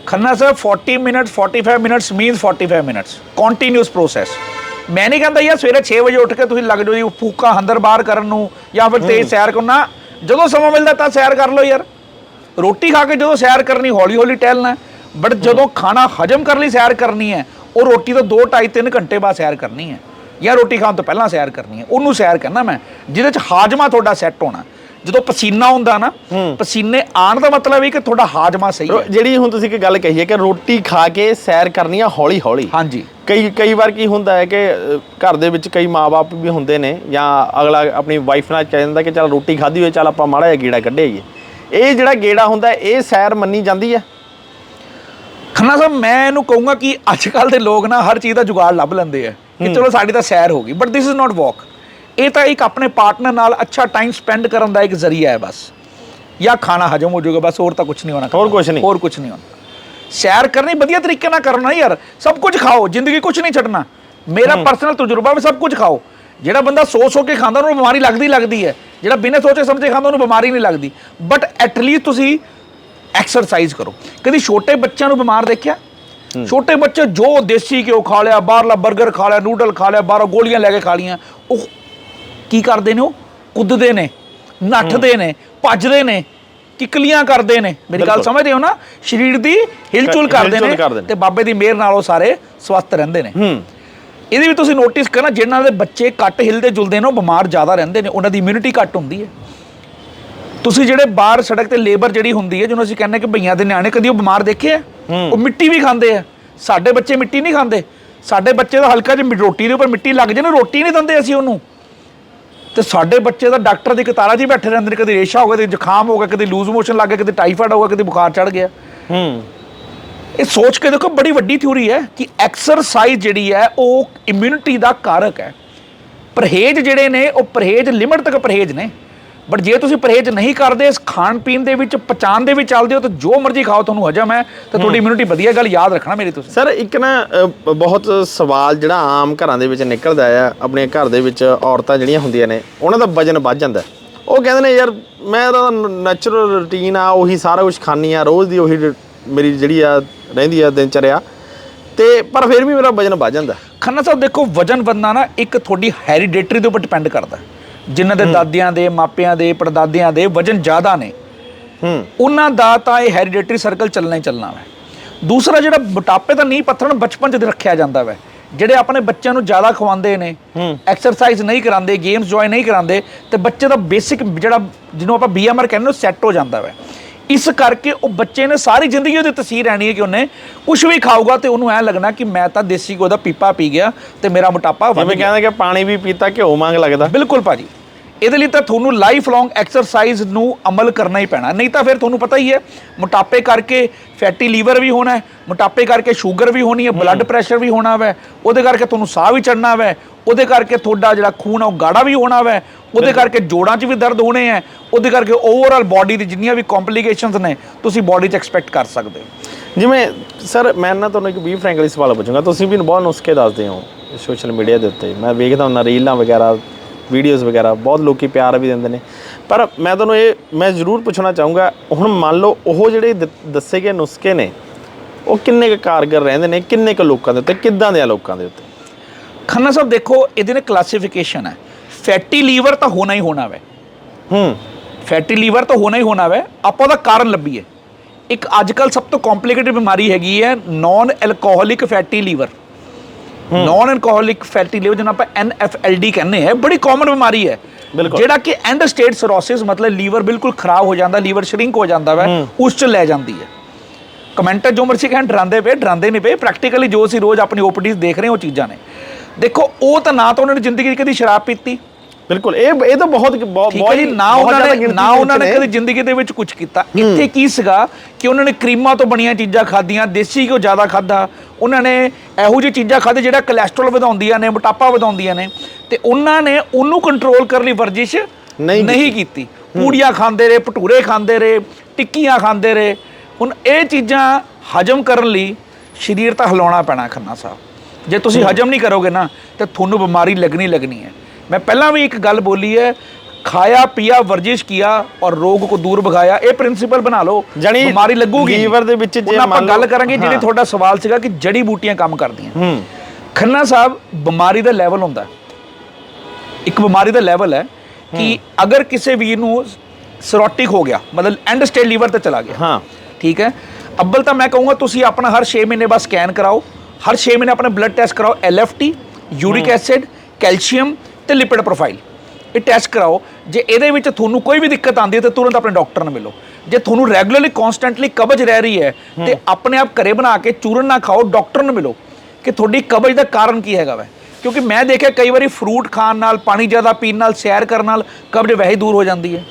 Khanna Sahib 40 minute 45 minutes means 45 minutes continuous process ਮੈਂ ਨਹੀਂ ਕਹਿੰਦਾ ਯਾਰ ਸਵੇਰੇ 6 ਵਜੇ ਉੱਠ ਕੇ ਤੁਸੀਂ ਲੱਗ ਜਾਓ ਜੀ ਫੂਕਾ ਅੰਦਰ ਬਾਹਰ ਕਰਨ ਨੂੰ ਜਾਂ ਫਿਰ ਤੇਜ਼ ਸੈਰ ਕਰਨਾ ਜਦੋਂ ਸਮਾਂ ਮਿਲਦਾ ਤਾਂ ਸੈਰ ਕਰ ਲਓ ਯਾਰ। ਰੋਟੀ ਖਾ ਕੇ ਜਦੋਂ ਸੈਰ ਕਰਨੀ ਹੌਲੀ ਹੌਲੀ ਟਹਿਲਣਾ ਬਟ ਜਦੋਂ ਖਾਣਾ ਹਜਮ ਕਰਨ ਲਈ ਸੈਰ ਕਰਨੀ ਹੈ ਉਹ ਰੋਟੀ ਤੋਂ 2 2.5 3 ਘੰਟੇ ਬਾਅਦ ਸੈਰ ਕਰਨੀ ਹੈ। ਜਾਂ ਰੋਟੀ ਖਾਣ ਤੋਂ ਪਹਿਲਾਂ ਸੈਰ ਕਰਨੀ ਹੈ। ਉਹਨੂੰ ਸੈਰ ਕਰਨਾ ਮੈਂ ਜਿਹਦੇ ਚ ਹਾਜਮਾ ਤੁਹਾਡਾ ਸੈੱਟ ਹੋਣਾ। ਜਦੋਂ ਪਸੀਨਾ ਹੁੰਦਾ ਨਾ ਪਸੀਨੇ ਆਣ ਦਾ ਮਤਲਬ ਇਹ ਕਿ ਤੁਹਾਡਾ ਹਾਜਮਾ ਸਹੀ ਹੈ। ਜਿਹੜੀ ਹੁਣ ਤੁਸੀਂ ਇੱਕ ਗੱਲ ਕਹੀ ਹੈ ਕਿ ਰੋਟੀ ਖਾ ਕੇ ਸੈਰ ਕਰਨੀ ਆ ਹੌਲੀ ਹੌਲੀ ਹਾਂਜੀ। ਕਈ ਕਈ ਵਾਰ ਕੀ ਹੁੰਦਾ ਹੈ ਕਿ ਘਰ ਦੇ ਵਿੱਚ ਕਈ ਮਾਪੇ ਵੀ ਹੁੰਦੇ ਨੇ ਜਾਂ ਅਗਲਾ ਆਪਣੀ ਵਾਈਫ ਨਾਲ ਕਹਿ ਦਿੰਦਾ ਕਿ ਚੱਲ ਰੋਟੀ ਖਾਧੀ ਹੋਏ ਚੱਲ ਆਪਾਂ ਮਾੜਾ ਜਿਹਾ ਗੇੜਾ ਕੱਢੇ ਆਈਏ ਇਹ ਜਿਹੜਾ ਗੇੜਾ ਹੁੰਦਾ ਹੈ, ਇਹ ਸੈਰ ਮੰਨੀ ਜਾਂਦੀ ਹੈ? ਖੰਨਾ ਸਾਹਿਬ ਮੈਂ ਇਹਨੂੰ ਕਹੂੰਗਾ ਕਿ ਅੱਜ ਕੱਲ ਦੇ ਲੋਕ ਨਾ ਹਰ ਚੀਜ਼ ਦਾ ਜੁਗਾੜ ਲੱਭ ਲੈਂਦੇ ਆ ਕਿ ਚਲੋ ਸਾਡੀ ਤਾਂ ਸੈਰ ਹੋ ਗਈ but this is not walk ਇਹ ਤਾਂ ਇੱਕ ਆਪਣੇ ਪਾਰਟਨਰ ਨਾਲ ਅੱਛਾ ਟਾਈਮ ਸਪੈਂਡ ਕਰਨ ਦਾ ਇੱਕ ਜ਼ਰੀਆ ਹੈ ਬਸ। ਜਾਂ ਖਾਣਾ ਹਜਮ ਹੋ ਜਾਊਗਾ ਬਸ ਹੋਰ ਤਾਂ ਕੁਝ ਨਹੀਂ ਹੋਣਾ ਹੋਰ ਕੁਛ ਨਹੀਂ। ਹੋਰ ਕੁਝ ਨਹੀਂ ਹੋਣਾ। ਸੈਰ ਕਰਨੀ ਵਧੀਆ ਤਰੀਕੇ ਨਾਲ ਕਰਨਾ ਯਾਰ। ਸਭ ਕੁਝ ਖਾਓ ਜ਼ਿੰਦਗੀ ਕੁਝ ਨਹੀਂ ਛੱਡਣਾ। ਮੇਰਾ ਪਰਸਨਲ ਤਜਰਬਾ ਵੀ ਸਭ ਕੁਝ ਖਾਓ। ਜਿਹੜਾ ਬੰਦਾ ਸੋਚ ਸੋਚ ਕੇ ਖਾਂਦਾ ਉਹਨੂੰ ਬਿਮਾਰੀ ਲੱਗਦੀ ਲੱਗਦੀ ਹੈ। ਜਿਹੜਾ ਬਿਨਾਂ ਸੋਚੇ ਸਮਝੇ ਖਾਂਦਾ ਉਹਨੂੰ ਬਿਮਾਰੀ ਨਹੀਂ ਲੱਗਦੀ। ਬਟ ਐਟਲੀਸਟ ਤੁਸੀਂ ਐਕਸਰਸਾਈਜ਼ ਕਰੋ। ਕਦੀ ਛੋਟੇ ਬੱਚਿਆਂ ਨੂੰ ਬਿਮਾਰ ਦੇਖਿਆ? ਛੋਟੇ ਬੱਚੇ ਜੋ ਦੇਸੀ ਘਿਓ ਖਾ ਲਿਆ ਬਾਹਰਲਾ 버ਗਰ ਖਾ ਲਿਆ ਨੂਡਲ ਖਾ ਲਿਆ ਬਾਹਰੋਂ ਗੋਲੀਆਂ ਲੈ ਕੇ ਖਾ ਲੀਆਂ ਉਹ ਕੀ ਕਰਦੇ ਨੇ ਉਹ? ਕੁੱਦਦੇ ਨੇ ਨੱਠਦੇ ਨੇ ਭੱਜਦੇ ਨੇ ਕਿਕਲੀਆਂ ਕਰਦੇ ਨੇ। ਮੇਰੀ ਗੱਲ। ਸਮਝਦੇ ਹੋ ਨਾ? ਸਰੀਰ ਦੀ ਹਿਲਚੁਲ ਕਰਦੇ ਨੇ। ਤੇ ਬਾਬੇ ਦੀ ਮਿਹਰ ਨਾਲ ਉਹ ਸਾਰੇ ਸਵਸਥ ਰਹਿੰਦੇ ਨੇ। ਹੂੰ। ਇਹਦੇ ਵੀ ਤੁਸੀਂ ਨੋਟਿਸ ਕਰਨਾ ਜਿਨ੍ਹਾਂ ਦੇ ਬੱਚੇ ਘੱਟ ਹਿਲਦੇ ਜੁਲਦੇ ਨੇ ਉਹ ਬਿਮਾਰ ਜ਼ਿਆਦਾ ਰਹਿੰਦੇ ਨੇ। ਉਹਨਾਂ ਦੀ ਇਮਿਊਨਿਟੀ ਘੱਟ ਹੁੰਦੀ ਹੈ। ਤੁਸੀਂ ਜਿਹੜੇ ਬਾਹਰ ਸੜਕ ਤੇ ਲੇਬਰ ਜਿਹੜੀ ਹੁੰਦੀ ਹੈ ਜਿਹਨੂੰ ਅਸੀਂ ਕਹਿੰਦੇ ਕਿ ਭਈਆਂ ਦੇ ਨਿਆਣੇ ਕਦੀ ਉਹ ਬਿਮਾਰ ਦੇਖੇ ਆ? ਉਹ ਮਿੱਟੀ ਵੀ ਖਾਂਦੇ ਆ। ਸਾਡੇ ਬੱਚੇ ਮਿੱਟੀ ਨਹੀਂ ਖਾਂਦੇ। ਸਾਡੇ ਬੱਚੇ ਦਾ ਹਲਕਾ ਜਿਹਾ ਰੋਟੀ ਦੇ ਉੱਪਰ ਮਿੱਟੀ ਲੱਗ ਜੇ ਨਾ ਰੋਟੀ ਨਹੀਂ ਦਿੰਦੇ ਅਸੀਂ ਉਹਨੂੰ। ਤੇ ਸਾਡੇ ਬੱਚੇ ਦਾ ਡਾਕਟਰ ਦੀ ਕਤਾਰਾਂ 'ਚ ਹੀ ਬੈਠੇ ਰਹਿੰਦੇ ਨੇ ਕਦੇ ਰੇਸ਼ਾ ਹੋ ਗਿਆ ਕਦੇ ਜ਼ੁਕਾਮ ਹੋ ਗਿਆ ਕਦੇ ਲੂਜ਼ ਮੋਸ਼ਨ ਲੱਗ ਗਿਆ ਕਦੇ ਟਾਈਫਾਇਡ ਹੋ ਗਿਆ ਕਦੇ ਬੁਖਾਰ ਚੜ ਗਿਆ। ਹੂੰ। ਇਹ ਸੋਚ ਕੇ ਦੇਖੋ ਬੜੀ ਵੱਡੀ ਥਿਊਰੀ ਹੈ ਕਿ ਐਕਸਰਸਾਈਜ਼ ਜਿਹੜੀ ਹੈ ਉਹ ਇਮਿਊਨਿਟੀ ਦਾ ਕਾਰਕ ਹੈ। ਪਰਹੇਜ਼ ਜਿਹੜੇ ਨੇ ਉਹ ਪਰਹੇਜ਼ ਲਿਮਟ ਤੱਕ ਪਰਹੇਜ਼ ਨੇ। ਬਟ ਜੇ ਤੁਸੀਂ ਪਰਹੇਜ਼ ਨਹੀਂ ਕਰਦੇ ਇਸ ਖਾਣ ਪੀਣ ਦੇ ਵਿੱਚ ਪਚਾਣ ਦੇ ਵਿੱਚ ਚੱਲਦੇ ਹੋ ਤਾਂ ਜੋ ਮਰਜ਼ੀ ਖਾਓ ਤੁਹਾਨੂੰ ਹਜਮ ਹੈ ਤਾਂ ਤੁਹਾਡੀ ਇਮਿਊਨਿਟੀ ਵਧੀਆ ਗੱਲ ਯਾਦ ਰੱਖਣਾ ਮੇਰੀ ਤੁਸੀਂ। ਸਰ ਇੱਕ ਨਾ ਅ, ਬਹੁਤ ਸਵਾਲ ਜਿਹੜਾ ਆਮ ਘਰਾਂ ਦੇ ਵਿੱਚ ਨਿਕਲਦਾ ਆ ਆਪਣੇ ਘਰ ਦੇ ਵਿੱਚ ਔਰਤਾਂ ਜਿਹੜੀਆਂ ਹੁੰਦੀਆਂ ਨੇ ਉਹਨਾਂ ਦਾ ਵਜਨ ਵੱਧ ਜਾਂਦਾ ਹੈ। ਉਹ ਕਹਿੰਦੇ ਨੇ ਯਾਰ ਮੈਂ ਤਾਂ ਨੈਚੁਰਲ ਰੁਟੀਨ ਆ ਉਹੀ ਸਾਰਾ ਕੁਝ ਖਾਣੀ ਆ ਰੋਜ਼ ਦੀ ਉਹੀ ਰ- ਮੇਰੀ ਜਿਹੜੀ ਆ ਰਹਿੰਦੀ ਆ ਦਿਨਚਰਿਆ। ਤੇ ਪਰ ਫਿਰ ਵੀ ਮੇਰਾ ਵਜਨ ਵੱਧ ਜਾਂਦਾ ਖੰਨਾ ਸਾਹਿਬ ਦੇਖੋ ਵਜਨ ਵਧਣਾ ਨਾ ਇੱਕ ਤੁਹਾਡੀ ਹੈਰੀਡੇਟਰੀ ਦੇ ਉੱਪਰ ਡਿਪੈਂਡ ਕਰਦਾ ਜਿਨ੍ਹਾਂ ਦੇ ਦਾਦਿਆਂ ਦੇ ਮਾਪਿਆਂ ਦੇ ਪੜਦਾਦਿਆਂ ਦੇ ਵਜਨ ਜ਼ਿਆਦਾ ਨੇ। ਹੂੰ। ਉਹਨਾਂ ਦਾ ਤਾਂ ਇਹ ਹੈਰੀਡੇਟਰੀ ਸਰਕਲ ਚੱਲਣਾ ਹੀ ਚੱਲਣਾ ਹੈ ਦੂਸਰਾ ਜਿਹੜਾ ਮੋਟਾਪੇ ਦਾ ਨਹੀਂ ਪੱਥਰ ਨੂੰ ਬਚਪਨ 'ਚ ਰੱਖਿਆ ਜਾਂਦਾ ਵੈ ਜਿਹੜੇ ਆਪਣੇ ਬੱਚਿਆਂ ਨੂੰ ਜ਼ਿਆਦਾ ਖਵਾਉਂਦੇ ਨੇ ਐਕਸਰਸਾਈਜ਼ ਨਹੀਂ ਕਰਾਉਂਦੇ ਗੇਮਸ ਜੁਆਇਨ ਨਹੀਂ ਕਰਾਉਂਦੇ ਤੇ ਬੱਚੇ ਦਾ ਬੇਸਿਕ ਜਿਹੜਾ ਜਿਹਨੂੰ ਆਪਾਂ ਬੀਐਮਆਰ ਕਹਿੰਦੇ ਉਹ ਸੈੱਟ ਹੋ ਜਾਂਦਾ ਵੈ। ਇਸ ਕਰਕੇ ਉਹ ਬੱਚੇ ਨੇ ਸਾਰੀ ਜ਼ਿੰਦਗੀ ਉਹਦੀ ਤਸਵੀਰ ਰਹਿਣੀ ਹੈ ਕਿ ਉਹਨੇ ਕੁਝ ਵੀ ਖਾਊਗਾ ਤੇ ਉਹਨੂੰ ਐ ਲੱਗਣਾ ਕਿ ਮੈਂ ਤਾਂ ਦੇਸੀ ਘਿਓ ਦਾ ਪੀਪਾ ਪੀ ਗਿਆ ਤੇ ਮੇਰਾ ਮੋਟਾਪਾ ਵੱਧ ਜਿਵੇਂ ਗਿਆ। ਕਹਿੰਦੇ ਕਿ ਪਾਣੀ ਵੀ ਪੀਤਾ ਘਿਓ ਮੰਗ ਲੱਗਦਾ। ਬਿਲਕੁਲ ਭਾਜੀ। ਇਹਦੇ ਲਈ ਤਾਂ ਤੁਹਾਨੂੰ ਲਾਈਫ ਲੌਂਗ ਐਕਸਰਸਾਈਜ਼ ਨੂੰ ਅਮਲ ਕਰਨਾ ਹੀ ਪੈਣਾ। ਨਹੀਂ ਤਾਂ ਫਿਰ ਤੁਹਾਨੂੰ ਪਤਾ ਹੀ ਹੈ ਮੋਟਾਪੇ ਕਰਕੇ ਫੈਟੀ ਲੀਵਰ ਵੀ ਹੋਣਾ ਹੈ ਮੋਟਾਪੇ ਕਰਕੇ ਸ਼ੂਗਰ ਵੀ ਹੋਣੀ ਹੈ ਬਲੱਡ ਪ੍ਰੈਸ਼ਰ ਵੀ ਹੋਣਾ ਵੈ ਉਹਦੇ ਕਰਕੇ ਤੁਹਾਨੂੰ ਸਾਹ ਵੀ ਚੜਨਾ ਵੈ ਉਹਦੇ ਕਰਕੇ ਤੁਹਾਡਾ ਜਿਹੜਾ ਖੂਨ ਆ ਉਹ ਗਾੜਾ ਵੀ ਹੋਣਾ ਵੈ ਉਹਦੇ ਕਰਕੇ ਜੋੜਾਂ 'ਚ ਵੀ ਦਰਦ ਹੋਣੇ ਹੈ ਉਹਦੇ ਕਰਕੇ ਓਵਰਆਲ ਬਾਡੀ ਦੀ ਜਿੰਨੀਆਂ ਵੀ ਕੰਪਲਿਕੇਸ਼ਨਸ ਨੇ ਤੁਸੀਂ ਬਾਡੀ 'ਚ ਐਕਸਪੈਕਟ ਕਰ ਸਕਦੇ ਹੋ। ਜਿਵੇਂ ਸਰ ਮੈਂ ਨਾ ਤੁਹਾਨੂੰ ਇੱਕ ਵੀ ਫ੍ਰੈਂਕਲੀ ਸਵਾਲ ਪੁੱਛੂੰਗਾ ਤੁਸੀਂ ਵੀ ਬਹੁਤ ਨੁਸਖੇ ਦੱਸਦੇ ਹੋ ਸੋਸ਼ਲ ਮੀਡੀਆ ਦੇ ਉੱਤੇ। ਮੈਂ ਵੇਖਦਾ ਹੁੰਦਾ ਰੀਲਾਂ ਵਗੈਰਾ ਵੀਡੀਓਜ਼ ਵਗੈਰਾ ਬਹੁਤ ਲੋਕੀ ਪਿਆਰ ਵੀ ਦਿੰਦੇ ਨੇ। ਪਰ ਮੈਂ ਤੁਹਾਨੂੰ ਇਹ ਮੈਂ ਜ਼ਰੂਰ ਪੁੱਛਣਾ ਚਾਹੂੰਗਾ ਹੁਣ ਮੰਨ ਲਓ ਉਹ ਜਿਹੜੇ ਦੱਸੇ ਗਏ ਨੁਸਖੇ ਨੇ ਉਹ ਕਿੰਨੇ ਕੁ ਕਾਰਗਰ ਰਹਿੰਦੇ ਨੇ ਕਿੰਨੇ ਕੁ ਲੋਕਾਂ ਦੇ ਉੱਤੇ ਕਿੱਦਾਂ ਦੇ ਆ ਲੋਕਾਂ ਦੇ ਉੱਤੇ? ਖੰਨਾ ਸਾਹਿਬ ਦੇਖੋ ਇਹਦੇ ਨੇ ਕਲਾਸੀਫਿਕੇਸ਼ਨ ਹੈ। ਫੈਟੀ ਲੀਵਰ ਤਾਂ ਹੋਣਾ ਹੀ ਹੋਣਾ ਵੈ। ਹੂੰ। ਫੈਟੀ ਲੀਵਰ ਤਾਂ ਹੋਣਾ ਹੀ ਹੋਣਾ ਵੈ। ਆਪਾਂ ਉਹਦਾ ਕਾਰਨ ਲੱਭੀਏ। ਇੱਕ ਅੱਜਕੱਲ ਸਭ ਤੋਂ ਕੰਪਲਿਕੇਟਡ ਬਿਮਾਰੀ ਹੈਗੀ ਹੈ non alcoholic fatty liver non alcoholic fatty liver ਜਿਹਨੂੰ ਆਪਾਂ NFLD ਕਹਿੰਦੇ ਆ ਬੜੀ ਕਾਮਨ ਬਿਮਾਰੀ ਹੈ। ਜਿਹੜਾ ਕਿ ਐਂਡ ਸਟੇਟ ਸਰੋਸਿਸ ਮਤਲਬ ਲੀਵਰ ਬਿਲਕੁਲ ਖਰਾਬ ਹੋ ਜਾਂਦਾ ਲੀਵਰ ਸ਼ਰਿੰਕ ਹੋ ਜਾਂਦਾ ਵੈ ਉਸ ਚ ਲੈ ਜਾਂਦੀ ਹੈ। ਕਮੈਂਟਰ ਜੋ ਮਰਜ਼ੀ ਕਹਿਣ ਡਰਾਉਂਦੇ ਪਏ ਡਰਾਉਂਦੇ ਨਹੀਂ ਪਏ ਪ੍ਰੈਕਟੀਕਲੀ ਜੋ ਅਸੀਂ ਰੋਜ਼ ਆਪਣੀ ਓਪੀਡੀਜ਼ ਦੇਖ ਰਹੇ ਹਾਂ ਉਹ ਚੀਜ਼ਾਂ ਨੇ। ਦੇਖੋ ਉਹ ਤਾਂ ਨਾ ਤਾਂ ਉਹਨਾਂ ਨੇ ਜ਼ਿੰਦਗੀ ਕਦੀ ਸ਼ਰਾਬ ਪੀਤੀ ਬਿਲਕੁਲ ਇਹ ਇਹ ਤਾਂ ਬਹੁਤ ਬਹੁਤ ਹੈ ਨਾ ਉਹਨਾਂ ਨੇ ਨਾ ਉਹਨਾਂ ਨੇ ਕਦੇ ਜ਼ਿੰਦਗੀ ਦੇ ਵਿੱਚ ਕੁਝ ਕੀਤਾ। ਇੱਥੇ ਕੀ ਸੀਗਾ ਕਿ ਉਹਨਾਂ ਨੇ ਕਰੀਮਾਂ ਤੋਂ ਬਣੀਆਂ ਚੀਜ਼ਾਂ ਖਾਧੀਆਂ ਦੇਸੀ ਘਿਓ ਜ਼ਿਆਦਾ ਖਾਦਾ ਉਹਨਾਂ ਨੇ ਇਹੋ ਜਿਹੀ ਚੀਜ਼ਾਂ ਖਾਧੇ ਜਿਹੜਾ ਕੋਲੇਸਟ੍ਰੋਲ ਵਧਾਉਂਦੀਆਂ ਨੇ ਮੋਟਾਪਾ ਵਧਾਉਂਦੀਆਂ ਨੇ। ਤੇ ਉਹਨਾਂ ਨੇ ਉਹਨੂੰ ਕੰਟਰੋਲ ਕਰਨ ਲਈ ਵਰਜਿਸ਼ ਨਹੀਂ ਨਹੀਂ ਕੀਤੀ। ਪੂੜੀਆਂ ਖਾਂਦੇ ਰਹੇ ਭਟੂਰੇ ਖਾਂਦੇ ਰਹੇ ਟਿੱਕੀਆਂ ਖਾਂਦੇ ਰਹੇ। ਹੁਣ ਇਹ ਚੀਜ਼ਾਂ ਹਜਮ ਕਰਨ ਲਈ ਸਰੀਰ ਤਾਂ ਹਿਲਾਉਣਾ ਪੈਣਾ ਖੰਨਾ ਸਾਹਿਬ। ਜੇ ਤੁਸੀਂ ਹਜਮ ਨਹੀਂ ਕਰੋਗੇ ਨਾ ਤੇ ਤੁਹਾਨੂੰ ਬਿਮਾਰੀ ਲੱਗਣੀ ਲੱਗਣੀ ਹੈ। ਮੈਂ ਪਹਿਲਾਂ ਵੀ ਇੱਕ ਗੱਲ ਬੋਲੀ ਹੈ ਖਾਇਆ ਪੀਆ ਵਰਜਿਸ਼ ਕੀਆ ਔਰ ਰੋਗ ਕੋ ਦੂਰ ਭਗਾਇਆ ਇਹ ਪ੍ਰਿੰਸੀਪਲ ਬਣਾ ਲਓ ਜਾਣੀ ਬਿਮਾਰੀ ਲੱਗੂਗੀ। ਲੀਵਰ ਦੇ ਵਿੱਚ ਜੇ ਆਪਾਂ ਗੱਲ ਕਰਾਂਗੇ ਜਿਹੜੇ। ਤੁਹਾਡਾ ਸਵਾਲ ਸੀਗਾ ਕਿ ਜੜੀ ਬੂਟੀਆਂ ਕੰਮ ਕਰਦੀਆਂ। ਹੂੰ। ਖੰਨਾ ਸਾਹਿਬ ਬਿਮਾਰੀ ਦਾ ਲੈਵਲ ਹੁੰਦਾ। ਇੱਕ ਬਿਮਾਰੀ ਦਾ ਲੈਵਲ ਹੈ ਕਿ ਅਗਰ ਕਿਸੇ ਵੀਰ ਨੂੰ ਸਰੋਟਿਕ ਹੋ ਗਿਆ ਮਤਲਬ ਐਂਡ ਸਟੇਜ ਲੀਵਰ ਤੇ ਚਲਾ ਗਿਆ। ਹਾਂ। ਠੀਕ ਹੈ? ਅੱਬਲ ਤਾਂ ਮੈਂ ਕਹੂੰਗਾ ਤੁਸੀਂ ਆਪਣਾ ਹਰ 6 ਮਹੀਨੇ ਬਾਅਦ ਸਕੈਨ ਕਰਾਓ। ਹਰ 6 ਮਹੀਨੇ ਆਪਣਾ ਬਲੱਡ ਟੈਸਟ ਕਰਾਓ ਐਲਐਫਟੀ ਯੂਰਿਕ ਐਸਿਡ ਕੈਲਸ਼ੀਅਮ ਤੇ ਲਿਪਿਡ ਪ੍ਰੋਫਾਈਲ। ਇਹ ਟੈਸਟ ਕਰਾਓ। ਜੇ ਇਹਦੇ ਵਿੱਚ ਤੁਹਾਨੂੰ ਕੋਈ ਵੀ ਦਿੱਕਤ ਆਉਂਦੀ ਹੈ ਤਾਂ ਤੁਰੰਤ ਆਪਣੇ ਡਾਕਟਰ ਨੂੰ ਮਿਲੋ। ਜੇ ਤੁਹਾਨੂੰ ਰੈਗੂਲਰਲੀ ਕਨਸਟੈਂਟਲੀ ਕਬਜ਼ ਰਹਿ ਰਹੀ ਹੈ ਤੇ ਆਪਣੇ ਆਪ ਘਰੇ ਬਣਾ ਕੇ ਚੂਰਨ ਨਾ ਖਾਓ ਡਾਕਟਰ ਨੂੰ ਮਿਲੋ ਕਿ ਤੁਹਾਡੀ ਕਬਜ਼ ਦਾ ਕਾਰਨ ਕੀ ਹੈਗਾ ਵੈ। ਕਿਉਂਕਿ ਮੈਂ ਦੇਖਿਆ ਕਈ ਵਾਰੀ ਫਰੂਟ ਖਾਣ ਨਾਲ ਪਾਣੀ ਜ਼ਿਆਦਾ ਪੀਣ ਨਾਲ ਸੈਰ ਕਰਨ ਨਾਲ ਕਬਜ਼ ਵੈਸੇ ਦੂਰ ਹੋ ਜਾਂਦੀ ਹੈ।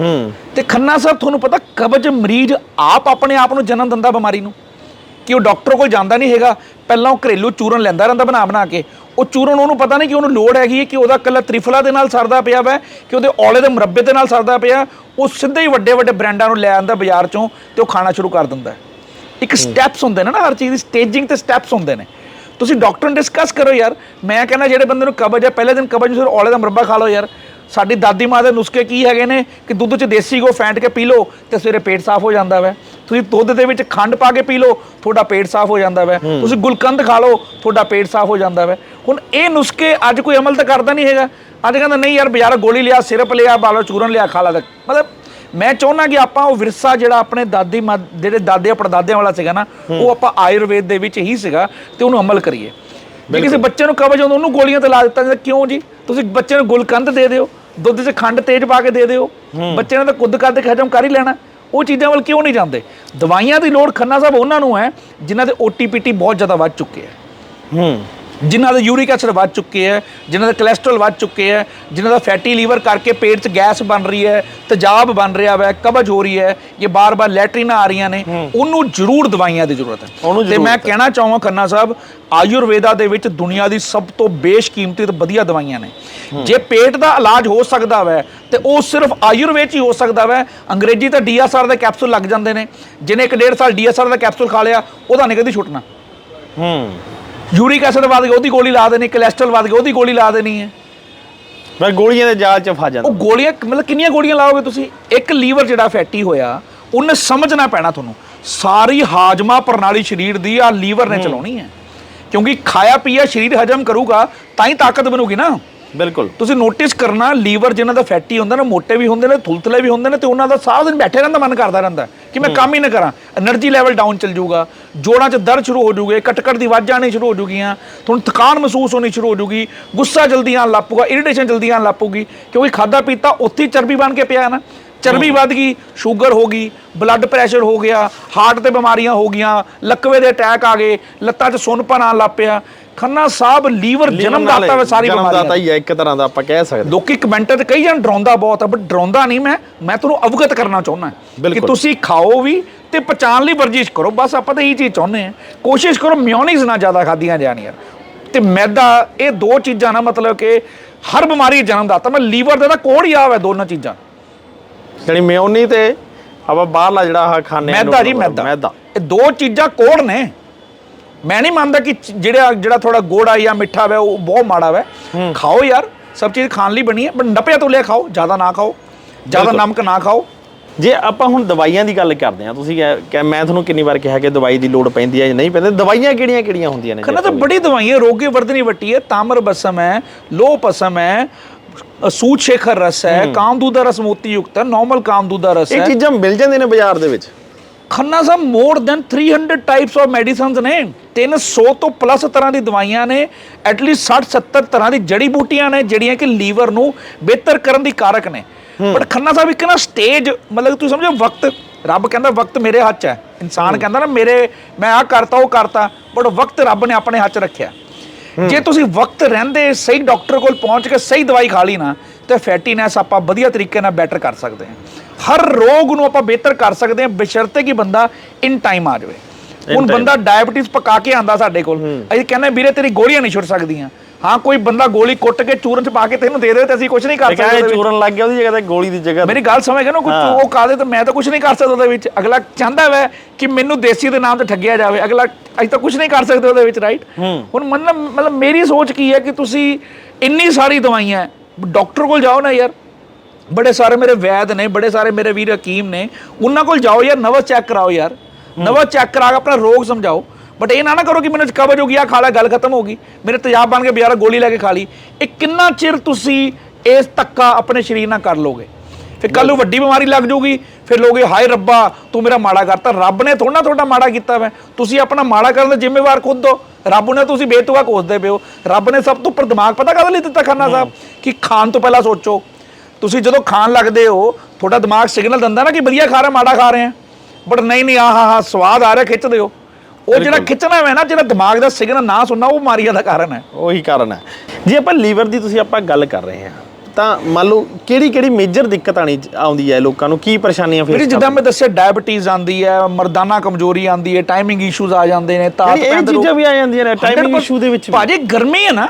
ਹੂੰ। ਤੇ ਖੰਨਾ ਸਾਹਿਬ ਤੁਹਾਨੂੰ ਪਤਾ ਕਬਜ਼ ਮਰੀਜ਼ ਆਪ ਆਪਣੇ ਆਪ ਨੂੰ ਜਨਮ ਦਿੰਦਾ ਬਿਮਾਰੀ ਨੂੰ। ਕਿ ਉਹ ਡਾਕਟਰ ਕੋਲ ਜਾਂਦਾ ਨਹੀਂ ਹੈਗਾ। ਪਹਿਲਾਂ ਉਹ ਘਰੇਲੂ ਚੂਰਨ ਲੈਂਦਾ ਰਹਿੰਦਾ ਬਣਾ ਬਣਾ ਕੇ। ਉਹ ਚੂਰਨ ਉਹਨੂੰ ਪਤਾ ਨਹੀਂ ਕਿ ਉਹਨੂੰ ਲੋੜ ਹੈਗੀ ਕਿ ਉਹਦਾ ਕੱਲਾ ਤ੍ਰਿਫਲਾ ਦੇ ਨਾਲ ਸਰਦਾ ਪਿਆ ਵਾ ਕਿ ਉਹਦੇ ਔਲੇ ਦੇ ਮੁਰੱਬੇ ਦੇ ਨਾਲ ਸਰਦਾ ਪਿਆ ਉਹ ਸਿੱਧੇ ਹੀ ਵੱਡੇ ਵੱਡੇ ਬ੍ਰਾਂਡਾਂ ਨੂੰ ਲੈ ਆਂਦਾ ਬਾਜ਼ਾਰ ਚੋਂ ਤੇ ਉਹ ਖਾਣਾ ਸ਼ੁਰੂ ਕਰ ਦਿੰਦਾ। ਇੱਕ ਸਟੈਪਸ ਹੁੰਦੇ ਨੇ ਨਾ ਹਰ ਚੀਜ਼ ਦੀ ਸਟੇਜਿੰਗ ਤੇ ਸਟੈਪਸ ਹੁੰਦੇ ਨੇ। ਤੁਸੀਂ ਡਾਕਟਰ ਨਾਲ ਡਿਸਕਸ ਕਰੋ ਯਾਰ ਮੈਂ ਕਹਿੰਦਾ ਜਿਹੜੇ ਬੰਦੇ ਨੂੰ ਕਬਜ਼ ਹੈ ਪਹਿਲੇ ਦਿਨ ਕਬਜ਼ ਨੂੰ ਸਿਰ ਔਲੇ ਦਾ ਮੁਰੱਬਾ ਖਾ ਲਓ ਯਾਰ। ਸਾਡੀ ਦਾਦੀ ਮਾਂ ਦੇ ਨੁਸਖੇ ਕੀ ਹੈਗੇ ਨੇ ਕਿ ਦੁੱਧ 'ਚ ਦੇਸੀ ਘਿਓ ਫੈਂਟ ਕੇ ਪੀ ਲਓ ਤੇ ਸਵੇਰੇ ਪੇਟ ਸਾਫ਼ ਹੋ ਜਾਂਦਾ ਵੈ। ਤੁਸੀਂ ਦੁੱਧ ਦੇ ਵਿੱਚ ਖੰਡ ਪਾ ਕੇ ਪੀ ਲਓ ਤੁਹਾਡਾ ਪੇਟ ਸਾਫ਼ ਹੋ ਜਾਂਦਾ ਵੈ। ਤੁਸੀਂ ਗੁਲਕੰਦ ਖਾ ਲਓ ਤੁਹਾਡਾ ਪੇਟ ਸਾਫ਼ ਹੋ ਜਾਂਦਾ ਵੈ। ਹੁਣ ਇਹ ਨੁਸਖੇ ਅੱਜ ਕੋਈ ਅਮਲ ਤਾਂ ਕਰਦਾ ਨਹੀਂ ਹੈਗਾ। ਅੱਜ ਕਹਿੰਦਾ ਨਹੀਂ ਯਾਰ ਬਾਜ਼ਾਰ ਗੋਲੀ ਲਿਆ ਸਿਰਪ ਲਿਆ ਬਾਲੋ ਚੂਰਨ ਲਿਆ ਖਾ ਲਾ ਮਤਲਬ ਮੈਂ ਚਾਹੁੰਦਾ ਕਿ ਆਪਾਂ ਉਹ ਵਿਰਸਾ ਜਿਹੜਾ ਆਪਣੇ ਦਾਦੀ ਮਾਂ ਜਿਹੜੇ ਦਾਦੇ ਪੜਦਾਦਿਆਂ ਵਾਲਾ ਸੀਗਾ ਨਾ ਉਹ ਆਪਾਂ ਆਯੁਰਵੇਦ ਦੇ ਵਿੱਚ ਹੀ ਸੀਗਾ ਤੇ ਉਹਨੂੰ ਅਮਲ ਕਰੀਏ। ਜੇ ਕਿਸੇ ਬੱਚੇ ਨੂੰ ਕਬਜ਼ ਆਉਂਦਾ ਉਹਨੂੰ ਗੋਲੀਆਂ ਤੇ ਲਾ ਦਿੱਤਾ ਜਾਂਦਾ ਕਿਉਂ ਜੀ? ਤੁਸੀਂ ਬੱਚੇ ਨੂੰ ਗੁਲਕੰਦ ਦੇ ਦਿਓ। ਦੁੱਧ 'ਚ ਖੰਡ ਤੇਜ਼ ਪਾ ਕੇ ਦੇ ਦਿਓ। ਬੱਚੇ ਨੇ ਤਾਂ ਕੁੱਦ ਕੱਦ ਕੇ ਹਜਮ ਕਰ ਹੀ ਲੈਣਾ। ਉਹ ਚੀਜ਼ਾਂ ਵੱਲ ਕਿਉਂ ਨਹੀਂ ਜਾਂਦੇ? ਦਵਾਈਆਂ ਦੀ ਲੋੜ ਖੰਨਾ ਸਾਹਿਬ ਉਹਨਾਂ ਨੂੰ ਹੈ ਜਿਨ੍ਹਾਂ ਦੇ ਓਟੀਪੀਟੀ ਬਹੁਤ ਜ਼ਿਆਦਾ ਵੱਧ ਚੁੱਕੇ ਹੈ ਹੂੰ। ਜਿਨ੍ਹਾਂ ਦਾ ਯੂਰਿਕ ਐਸਿਡ ਵੱਧ ਚੁੱਕੇ ਹੈ ਜਿਨ੍ਹਾਂ ਦਾ ਕੋਲੇਸਟ੍ਰੋਲ ਵੱਧ ਚੁੱਕੇ ਹੈ ਜਿਨ੍ਹਾਂ ਦਾ ਫੈਟੀ ਲੀਵਰ ਕਰਕੇ ਪੇਟ 'ਚ ਗੈਸ ਬਣ ਰਹੀ ਹੈ ਤੇਜ਼ਾਬ ਬਣ ਰਿਹਾ ਹੈ ਕਬਜ਼ ਹੋ ਰਹੀ ਹੈ ਇਹ ਬਾਰ-ਬਾਰ ਲੈਟਰੀਨਾਂ ਆ ਰਹੀਆਂ ਨੇ ਉਹਨੂੰ ਜ਼ਰੂਰ ਦਵਾਈਆਂ ਦੀ ਜ਼ਰੂਰਤ ਹੈ। ਤੇ ਮੈਂ ਕਹਿਣਾ ਚਾਹਾਂਗਾ ਖੰਨਾ ਸਾਹਿਬ ਆਯੁਰਵੇਦਾ ਦੇ ਵਿੱਚ ਦੁਨੀਆ ਦੀ ਸਭ ਤੋਂ ਬੇਸ਼ਕੀਮਤੀ ਤੇ ਵਧੀਆ ਦਵਾਈਆਂ ਨੇ। ਜੇ ਪੇਟ ਦਾ ਇਲਾਜ ਹੋ ਸਕਦਾ ਵੈ ਤੇ ਉਹ ਸਿਰਫ ਆਯੁਰਵੇਦ ਹੀ ਹੋ ਸਕਦਾ ਵੈ ਅੰਗਰੇਜ਼ੀ ਤਾਂ ਡੀਐਸਆਰ ਦੇ ਕੈਪਸੂਲ ਲੱਗ ਜਾਂਦੇ ਨੇ। ਇੱਕ ਡੇਢ ਸਾਲ ਡੀਐਸਆਰ ਦਾ ਕੈਪਸੂਲ ਖਾ ਲਿਆ ਉਹਦਾ ਨਹੀਂ ਕਦੀ ਛੁੱਟਣਾ। ਹੂੰ। ਯੂਰਿਕ ਐਸਿਡ ਵੱਧ ਗਿਆ ਉਹਦੀ ਗੋਲੀ ਲਾ ਦੇਣੀ ਕੋਲੇਸਟ੍ਰੋਲ ਵੱਧ ਗਿਆ ਉਹਦੀ ਗੋਲੀ ਲਾ ਦੇਣੀ ਹੈ। ਮੈਂ ਗੋਲੀਆਂ ਦੇ ਜਾਲ 'ਚ ਫਸ ਜਾਂਦਾ। ਉਹ ਗੋਲੀਆਂ ਮਤਲਬ ਕਿੰਨੀਆਂ ਗੋਲੀਆਂ ਲਾਓਗੇ ਤੁਸੀਂ? ਇੱਕ ਲੀਵਰ ਜਿਹੜਾ ਫੈਟੀ ਹੋਇਆ ਉਹਨੇ ਸਮਝਣਾ ਪੈਣਾ ਤੁਹਾਨੂੰ। ਸਾਰੀ ਹਾਜਮਾ ਪ੍ਰਣਾਲੀ ਸਰੀਰ ਦੀ ਆ ਲੀਵਰ ਨੇ ਚਲਾਉਣੀ ਹੈ। ਕਿਉਂਕਿ ਖਾਇਆ ਪੀਆ ਸਰੀਰ ਹਜਮ ਕਰੂਗਾ ਤਾਂ ਹੀ ਤਾਕਤ ਬਣੂਗੀ ਨਾ। ਬਿਲਕੁਲ। ਤੁਸੀਂ ਨੋਟਿਸ ਕਰਨਾ ਲੀਵਰ ਜਿਹਨਾਂ ਦਾ ਫੈਟੀ ਹੁੰਦਾ ਨਾ ਮੋਟੇ ਵੀ ਹੁੰਦੇ ਨੇ ਥੁਲਥਲੇ ਵੀ ਹੁੰਦੇ ਨੇ ਤੇ ਉਹਨਾਂ ਦਾ ਸਾਰਾ ਦਿਨ ਬੈਠੇ ਰਹਿਣ ਦਾ ਮਨ ਕਰਦਾ ਰਹਿੰਦਾ ਕਿ ਮੈਂ ਕੰਮ ਹੀ ਨਾ ਕਰਾਂ। એનર્ਜੀ ਲੈਵਲ ਡਾਊਨ ਚਲ ਜੂਗਾ ਜੋੜਾਂ 'ਚ ਦਰਦ ਸ਼ੁਰੂ ਹੋ ਜੂਗੇ ਕਟਕਟ ਦੀ ਆਵਾਜ਼ਾਂ ਆਣੀ ਸ਼ੁਰੂ ਹੋ ਜੂਗੀਆਂ ਤੁਹਾਨੂੰ ਥਕਾਨ ਮਹਿਸੂਸ ਹੋਣੀ ਸ਼ੁਰੂ ਹੋ ਜੂਗੀ ਗੁੱਸਾ ਜਲਦੀ ਆਣ ਲੱਪੂਗਾ ਇਰੀਟੇਸ਼ਨ ਜਲਦੀ ਆਣ ਲੱਪੂਗੀ ਕਿਉਂਕਿ ਖਾਦਾ ਪੀਤਾ ਉੱਥੇ ਚਰਬੀ ਬਣ ਕੇ ਪਿਆ ਨਾ। ਚਰਬੀ ਵੱਧ ਗਈ ਸ਼ੂਗਰ ਹੋ ਗਈ ਬਲੱਡ ਪ੍ਰੈਸ਼ਰ ਹੋ ਗਿਆ ਹਾਰਟ ਤੇ ਬਿਮਾਰੀਆਂ ਹੋ ਗਈਆਂ ਲੱਕਵੇ ਦੇ ਅਟੈਕ ਆ ਗਏ ਲੱਤਾਂ 'ਚ ਸੁੰਨਪਨ ਆਣ ਲੱਪਿਆ ਖੰਨਾ ਸਾਹਿਬ ਲੀਵਰ ਜਨਮ ਦਾਤਾ ਵੇ ਸਾਰੀ ਜਨਮ ਬਿਮਾਰੀਆਂ ਦਾਤਾ ਹੀ ਹੈ ਇੱਕ ਤਰ੍ਹਾਂ ਦਾ ਆਪਾਂ ਕਹਿ ਸਕਦੇ ਲੋਕੀ ਕਮੈਂਟਾਂ ਤੇ ਕਈ ਜਣ ਡਰਾਉਂਦਾ ਬਹੁਤ ਆ ਬਟ ਡਰਾਉਂਦਾ ਨਹੀਂ ਮੈਂ। ਮੈਂ ਤੁਹਾਨੂੰ ਅਵਗਤ ਕਰਨਾ ਚਾਹੁੰਦਾ ਕਿ। ਤੁਸੀਂ ਖਾਓ ਵੀ ਤੇ ਪਚਾਣ ਲਈ ਵਰਜਿਸ਼ ਕਰੋ। ਬਸ ਆਪਾਂ ਤਾਂ ਇਹੀ ਚੀਜ਼ ਚਾਹੁੰਦੇ ਆ ਕੋਸ਼ਿਸ਼ ਕਰੋ ਮਿਓਨੀਜ਼ ਨਾ ਜ਼ਿਆਦਾ ਖਾਧੀਆਂ ਜਾਣ ਯਾਰ ਤੇ ਮੈਦਾ ਇਹ ਦੋ ਚੀਜ਼ਾਂ ਨਾ ਮਤਲਬ ਕਿ ਹਰ ਬਿਮਾਰੀ ਦਾ ਜਨਮ ਦਾਤਾ। ਮੈਂ ਲੀਵਰ ਦਾ ਤਾਂ ਕੋੜ ਹੀ ਆਵੇ ਦੋਨੋਂ ਚੀਜ਼ਾਂ। ਯਾਨੀ ਮਿਓਨੀ ਤੇ ਆਪਾਂ ਬਾਹਰਲਾ ਜਿਹੜਾ ਖਾਣੇ ਮੈਦਾ ਜੀ ਮੈਦਾ। ਮੈਦਾ। ਇਹ ਦੋ ਚੀਜ਼ਾਂ ਕੋੜ ਨੇ। ਮੈਂ ਨਹੀਂ ਮੰਨਦਾ ਕਿ ਜਿਹੜਾ ਜਿਹੜਾ ਥੋੜਾ ਗੋੜਾ ਜਾਂ ਮਿੱਠਾ ਵੇ ਉਹ ਬਹੁਤ ਮਾੜਾ ਵੇ। ਖਾਓ ਯਾਰ ਸਭ ਚੀਜ਼ ਖਾਣ ਲਈ ਬਣੀ ਹੈ ਬਟ ਨਪਿਆ ਤੋਂ ਲਿਆ ਖਾਓ ਜ਼ਿਆਦਾ ਨਾ ਖਾਓ ਜ਼ਿਆਦਾ। ਨਮਕ ਨਾ ਖਾਓ। ਜੇ ਆਪਾਂ ਹੁਣ ਦਵਾਈਆਂ ਦੀ ਗੱਲ ਕਰਦੇ ਆ ਤੁਸੀਂ ਕਹਿ- ਮੈਂ ਤੁਹਾਨੂੰ ਕਿੰਨੀ ਵਾਰ ਕਿਹਾ ਕਿ ਦਵਾਈ ਦੀ ਲੋੜ ਪੈਂਦੀ ਹੈ ਜਾਂ ਨਹੀਂ ਪੈਂਦੀ ਦਵਾਈਆਂ ਕਿਹੜੀਆਂ ਕਿਹੜੀਆਂ ਹੁੰਦੀਆਂ ਨੇ ਖੰਨਾ ਤਾਂ ਬੜੀ ਦਵਾਈਆਂ ਰੋਗੇ ਵਰਧਨੀ ਵੱਟੀ ਹੈ ਤਾਮਰ ਬਸਮ ਹੈ ਲੋਹ ਪਸਮ ਹੈ ਸੂਤ ਸ਼ੇਖਰ ਰਸ ਹੈ ਕਾਮਦੂਤ ਦਾ ਰਸ ਮੋਤੀ ਯੁਕਤ ਹੈ ਨਾਰਮਲ ਕਾਮਦੂਤ ਦਾ ਰਸ ਇਹ ਹੈ। ਚੀਜ਼ਾਂ ਮਿਲ ਜਾਂਦੀਆਂ ਨੇ ਬਾਜ਼ਾਰ ਦੇ ਵਿੱਚ। Khanna Sahib more than 300 types of medicines ਨੇ। 300 ਤੋਂ ਪਲੱਸ ਤਰ੍ਹਾਂ ਦੀ ਦਵਾਈਆਂ ਨੇ। ਐਟਲੀਸਟ 60 70 ਤਰ੍ਹਾਂ ਦੀ ਜੜੀ ਬੂਟੀਆਂ ਨੇ ਜਿਹੜੀਆਂ ਕਿ ਲੀਵਰ ਨੂੰ ਬਿਹਤਰ ਕਰਨ ਦੀ ਕਾਰਕ ਨੇ। ਬਟ ਖੰਨਾ ਸਾਹਿਬ ਇੱਕ ਨਾ ਸਟੇਜ ਮਤਲਬ ਤੁਸੀਂ ਸਮਝੋ ਵਕਤ। ਰੱਬ ਕਹਿੰਦਾ ਵਕਤ ਮੇਰੇ ਹੱਥ 'ਚ ਹੈ। ਇਨਸਾਨ ਕਹਿੰਦਾ ਨਾ ਮੇਰੇ ਮੈਂ ਆ ਕਰਤਾ ਉਹ ਕਰਤਾ ਬਟ ਵਕਤ ਰੱਬ ਨੇ ਆਪਣੇ ਹੱਥ 'ਚ ਰੱਖਿਆ। ਜੇ ਤੁਸੀਂ ਵਕਤ ਰਹਿੰਦੇ ਸਹੀ ਡਾਕਟਰ ਕੋਲ ਪਹੁੰਚ ਕੇ ਸਹੀ ਦਵਾਈ ਖਾ ਲਈ ਨਾ ਤੇ ਫੈਟੀਨੈਸ ਆਪਾਂ ਵਧੀਆ ਤਰੀਕੇ ਨਾਲ ਬੈਟਰ ਕਰ ਸਕਦੇ ਹਾਂ ਹਰ ਰੋਗ ਨੂੰ ਆਪਾਂ ਬਿਹਤਰ ਕਰ ਸਕਦੇ ਹਾਂ ਬਸ਼ਰਤੇ ਕਿ ਬੰਦਾ ਇਨ ਟਾਈਮ ਆ ਜਾਵੇ ਹੁਣ। ਬੰਦਾ ਡਾਇਬੀਟਿਸ ਪਕਾ ਕੇ ਆਂਦਾ ਸਾਡੇ ਕੋਲ ਅਸੀਂ ਕਹਿੰਦੇ ਵੀਰੇ ਤੇਰੀ ਗੋਲੀਆਂ ਨਹੀਂ ਛੁੱਟ ਸਕਦੀਆਂ ਹਾਂ ਕੋਈ ਬੰਦਾ ਗੋਲੀ ਕੁੱਟ ਕੇ ਚੂਰਨ ਚ ਪਾ ਕੇ ਤੈਨੂੰ ਦੇ ਦੇ ਤੇ ਅਸੀਂ ਕੁਝ ਨਹੀਂ ਕਰ ਸਕਦੇ। ਚੂਰਨ ਲੱਗ ਗਿਆ ਉਹਦੀ ਜਗ੍ਹਾ ਤੇ ਗੋਲੀ ਦੀ ਜਗ੍ਹਾ। ਮੇਰੀ ਗੱਲ ਸਮਝ ਗਿਆ ਨਾ ਹਾਂ। ਉਹ ਕਾਦੇ ਤਾਂ ਮੈਂ ਤਾਂ ਕੁਝ ਨਹੀਂ ਕਰ ਸਕਦਾ ਉਹਦੇ ਵਿੱਚ ਅਗਲਾ ਚਾਹੁੰਦਾ ਵੈ ਕਿ ਮੈਨੂੰ ਦੇਸੀ ਦੇ ਨਾਮ ਤੇ ਠੱਗਿਆ ਜਾਵੇ ਅਗਲਾ ਅਸੀਂ ਤਾਂ ਕੁਝ ਨਹੀਂ ਕਰ ਸਕਦੇ ਉਹਦੇ ਵਿੱਚ ਰਾਈਟ ਹੁਣ ਮਤਲਬ ਮਤਲਬ ਮੇਰੀ ਸੋਚ ਕੀ ਹੈ ਕਿ ਤੁਸੀਂ ਇੰਨੀ ਸਾਰੀ ਦਵਾਈਆਂ ਡਾਕਟਰ ਕੋਲ ਜਾਓ ਨਾ ਯਾਰ। ਬੜੇ ਸਾਰੇ ਮੇਰੇ ਵੈਦ ਨੇ ਬੜੇ ਸਾਰੇ ਮੇਰੇ ਵੀਰ ਹਕੀਮ ਨੇ ਉਹਨਾਂ ਕੋਲ ਜਾਓ ਯਾਰ ਨਵਸ ਚੈੱਕ ਕਰਾਓ ਯਾਰ। ਨਵਸ ਚੈੱਕ ਕਰਾ ਕੇ ਆਪਣਾ ਰੋਗ ਸਮਝਾਓ। ਬਟ ਇਹ ਨਾ ਨਾ ਕਰੋ ਕਿ ਮੈਨੂੰ ਕਬਜ਼ ਹੋ ਗਿਆ ਖਾ ਲਿਆ ਗੱਲ ਖਤਮ ਹੋ ਗਈ। ਮੇਰੇ ਤੇਜ਼ਾਬ ਬਣ ਕੇ ਬਿਆਰਾ ਗੋਲੀ ਲੈ ਕੇ ਖਾ ਲਈ। ਇਹ ਕਿੰਨਾ ਚਿਰ ਤੁਸੀਂ ਇਸ ਤੱਕਾ ਆਪਣੇ ਸਰੀਰ ਨਾਲ ਕਰ ਲੋਗੇ? ਫਿਰ ਕੱਲ ਨੂੰ ਵੱਡੀ ਬਿਮਾਰੀ ਲੱਗ ਜਾਊਗੀ ਫਿਰ ਲੋਗੇ ਹਾਏ ਰੱਬਾ ਤੂੰ ਮੇਰਾ ਮਾੜਾ ਕਰਤਾ। ਰੱਬ ਨੇ ਥੋੜਾ ਥੋੜਾ ਮਾੜਾ ਕੀਤਾ ਵੈ। ਤੁਸੀਂ ਆਪਣਾ ਮਾੜਾ ਕਰਨ ਦਾ ਜ਼ਿੰਮੇਵਾਰ ਖੁਦ ਹੋ। ਰੱਬ ਨੇ ਤੁਸੀਂ ਬੇਤੁਕਾ ਕੋਸਦੇ ਪਿਓ ਰੱਬ ਨੇ ਸਭ ਤੋਂ ਉੱਪਰ ਦਿਮਾਗ ਪਤਾ ਕਾਹਦੇ ਲਈ ਦਿੱਤਾ ਖੰਨਾ ਸਾਹਿਬ? ਕਿ ਖਾਣ ਤੋਂ ਪਹਿਲਾਂ ਸੋਚੋ। ਤੁਸੀਂ ਜਦੋਂ ਖਾਣ ਲੱਗਦੇ ਹੋ ਤੁਹਾਡਾ ਦਿਮਾਗ ਸਿਗਨਲ ਦਿੰਦਾ ਨਾ ਕਿ ਵਧੀਆ ਖਾ ਰਹੇ ਮਾੜਾ ਖਾ ਰਹੇ ਆ ਬਟ ਨਹੀਂ ਨਹੀਂ ਆਹ ਹਾ ਸਵਾਦ ਆ ਰਿਹਾ ਖਿੱਚਦੇ ਹੋ। ਉਹ ਜਿਹੜਾ ਖਿੱਚਣਾ ਹੈ ਨਾ ਜਿਹੜਾ ਦਿਮਾਗ ਦਾ ਸਿਗਨਲ ਨਾ ਸੁਣਨਾ ਉਹ ਬਿਮਾਰੀਆਂ ਦਾ ਕਾਰਨ ਹੈ। ਉਹੀ ਕਾਰਨ ਹੈ। ਜੇ ਆਪਾਂ ਲੀਵਰ ਦੀ ਤੁਸੀਂ ਆਪਾਂ ਗੱਲ ਕਰ ਰਹੇ ਹਾਂ ਤਾਂ ਮੰਨ ਲਓ ਕਿਹੜੀ ਕਿਹੜੀ ਮੇਜਰ ਦਿੱਕਤ ਆਣੀ ਆਉਂਦੀ ਹੈ ਲੋਕਾਂ ਨੂੰ? ਕੀ ਪਰੇਸ਼ਾਨੀਆਂ ਵੀਰੇ ਫੇਸ ਜਿੱਦਾਂ ਮੈਂ ਦੱਸਿਆ ਡਾਇਬੀਟੀਜ਼ ਆਂਦੀ ਹੈ ਮਰਦਾਨਾ ਕਮਜ਼ੋਰੀ ਆਂਦੀ ਹੈ ਟਾਈਮਿੰਗ ਇਸ਼ੂਜ਼ ਆ ਜਾਂਦੇ ਨੇ ਤਾਕਤ ਇਹ ਚੀਜ਼ਾਂ ਵੀ ਆ ਜਾਂਦੀਆਂ ਨੇ ਟਾਈਮਿੰਗ 100% ਇਸ਼ੂ ਦੇ ਵਿੱਚ। ਭਾਜੀ ਗਰਮੀ ਹੈ ਨਾ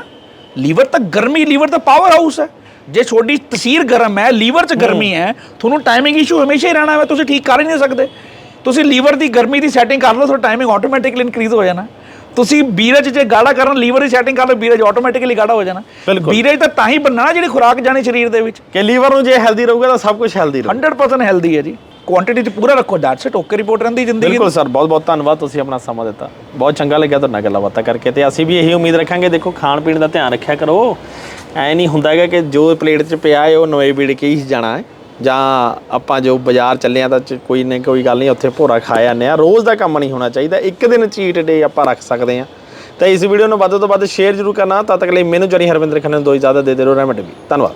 ਲੀਵਰ ਤਾਂ ਗਰਮੀ ਲੀਵਰ ਤਾਂ ਪਾਵਰ ਹਾਊਸ ਹੈ। ਜੇ ਤੁਹਾਡੀ ਤਸੀਰ ਗਰਮ ਹੈ ਲੀਵਰ 'ਚ ਗਰਮੀ ਹੈ। ਤੁਹਾਨੂੰ ਟਾਈਮਿੰਗ ਇਸ਼ੂ ਹਮੇਸ਼ਾ ਹੀ ਰਹਿਣਾ ਹੈ ਤੁਸੀਂ ਠੀਕ ਕਰ ਹੀ ਨਹੀਂ ਸਕਦੇ। ਤੁਸੀਂ ਲੀਵਰ ਦੀ ਗਰਮੀ ਦੀ ਸੈਟਿੰਗ ਕਰ ਲਓ ਤੁਹਾਡਾ ਟਾਈਮਿੰਗ ਆਟੋਮੈਟਿਕਲੀ ਇਨਕਰੀਜ਼ ਹੋ ਜਾਣਾ। ਤੁਸੀਂ ਬੀਰਜ ਜੇ ਗਾੜਾ ਕਰਨ ਲੀਵਰ ਦੀ ਸੈਟਿੰਗ ਕਰ ਲਓ ਬੀਰਜ ਆਟੋਮੈਟਿਕਲੀ ਗਾੜਾ ਹੋ ਜਾਣਾ। ਬੀਰਜ ਤਾਂ ਤਾਂ ਹੀ ਬਣਨਾ ਨਾ ਜਿਹੜੀ ਖੁਰਾਕ ਜਾਣੀ ਸਰੀਰ ਦੇ ਵਿੱਚ। ਕਿ ਲੀਵਰ ਨੂੰ ਜੇ ਹੈਲਦੀ ਰਹੂਗਾ ਤਾਂ ਸਭ ਕੁਝ ਹੈਲਦੀ ਰਹੂ 100% ਹੈਲਦੀ ਹੈ ਜੀ। ਕੁਆਂਟੀਟੀ 'ਚ ਪੂਰਾ ਰੱਖੋ ਡਾਟ ਸੇ ਓਕੇ ਰਿਪੋਰਟ ਰਹਿੰਦੀ ਜ਼ਿੰਦਗੀ। ਬਿਲਕੁਲ ਸਰ ਬਹੁਤ ਬਹੁਤ ਧੰਨਵਾਦ ਤੁਸੀਂ ਆਪਣਾ ਸਮਾਂ ਦਿੱਤਾ। ਬਹੁਤ ਚੰਗਾ ਲੱਗਿਆ ਤੁਹਾਡੇ ਨਾਲ ਗੱਲਾਂ ਬਾਤਾਂ ਕਰਕੇ ਤੇ ਅਸੀਂ ਵੀ ਇਹੀ ਉਮੀਦ ਰੱਖਾਂਗੇ ਦੇਖੋ ਖਾਣ ਪੀਣ ਦਾ ਧਿਆਨ ਰੱਖਿਆ ਕਰੋ। ਐ ਨਹੀਂ ਹੁੰਦਾ ਹੈਗਾ ਕਿ ਜੋ ਪਲੇਟ 'ਚ ਪਿਆ ਹੈ ਉਹ ਨਵੇਂ ਵੀੜ ਕੇ ਹੀ ਜਾਣਾ ਹੈ। ਜਾਂ ਆਪਾਂ ਜੋ ਬਾਜ਼ਾਰ ਚੱਲੇ ਆ ਤਾਂ ਚ- ਕੋਈ ਨਾ ਕੋਈ ਗੱਲ ਨਹੀਂ, ਉੱਥੇ ਭੋਰਾ ਖਾ ਜਾਂਦੇ ਆ। ਰੋਜ਼ ਦਾ ਕੰਮ ਨਹੀਂ ਹੋਣਾ ਚਾਹੀਦਾ। ਇੱਕ ਦਿਨ ਚੀਟ ਡੇ ਆਪਾਂ ਰੱਖ ਸਕਦੇ ਆ। ਤਾਂ ਇਸ ਵੀਡੀਓ ਨੂੰ ਵੱਧ ਤੋਂ ਵੱਧ ਸ਼ੇਅਰ ਜ਼ਰੂਰ ਕਰਨਾ। ਤਦ ਤੱਕ ਲਈ ਮੈਨੂੰ ਜਰੀ ਹਰਵਿੰਦਰ ਖੰਨਾ ਨੂੰ ਦੋ ਇਜਾਜ਼ਤ ਦੇ ਦੇ ਰਹੋ ਰਹਿਮਤ ਵੀ ਧੰਨਵਾਦ।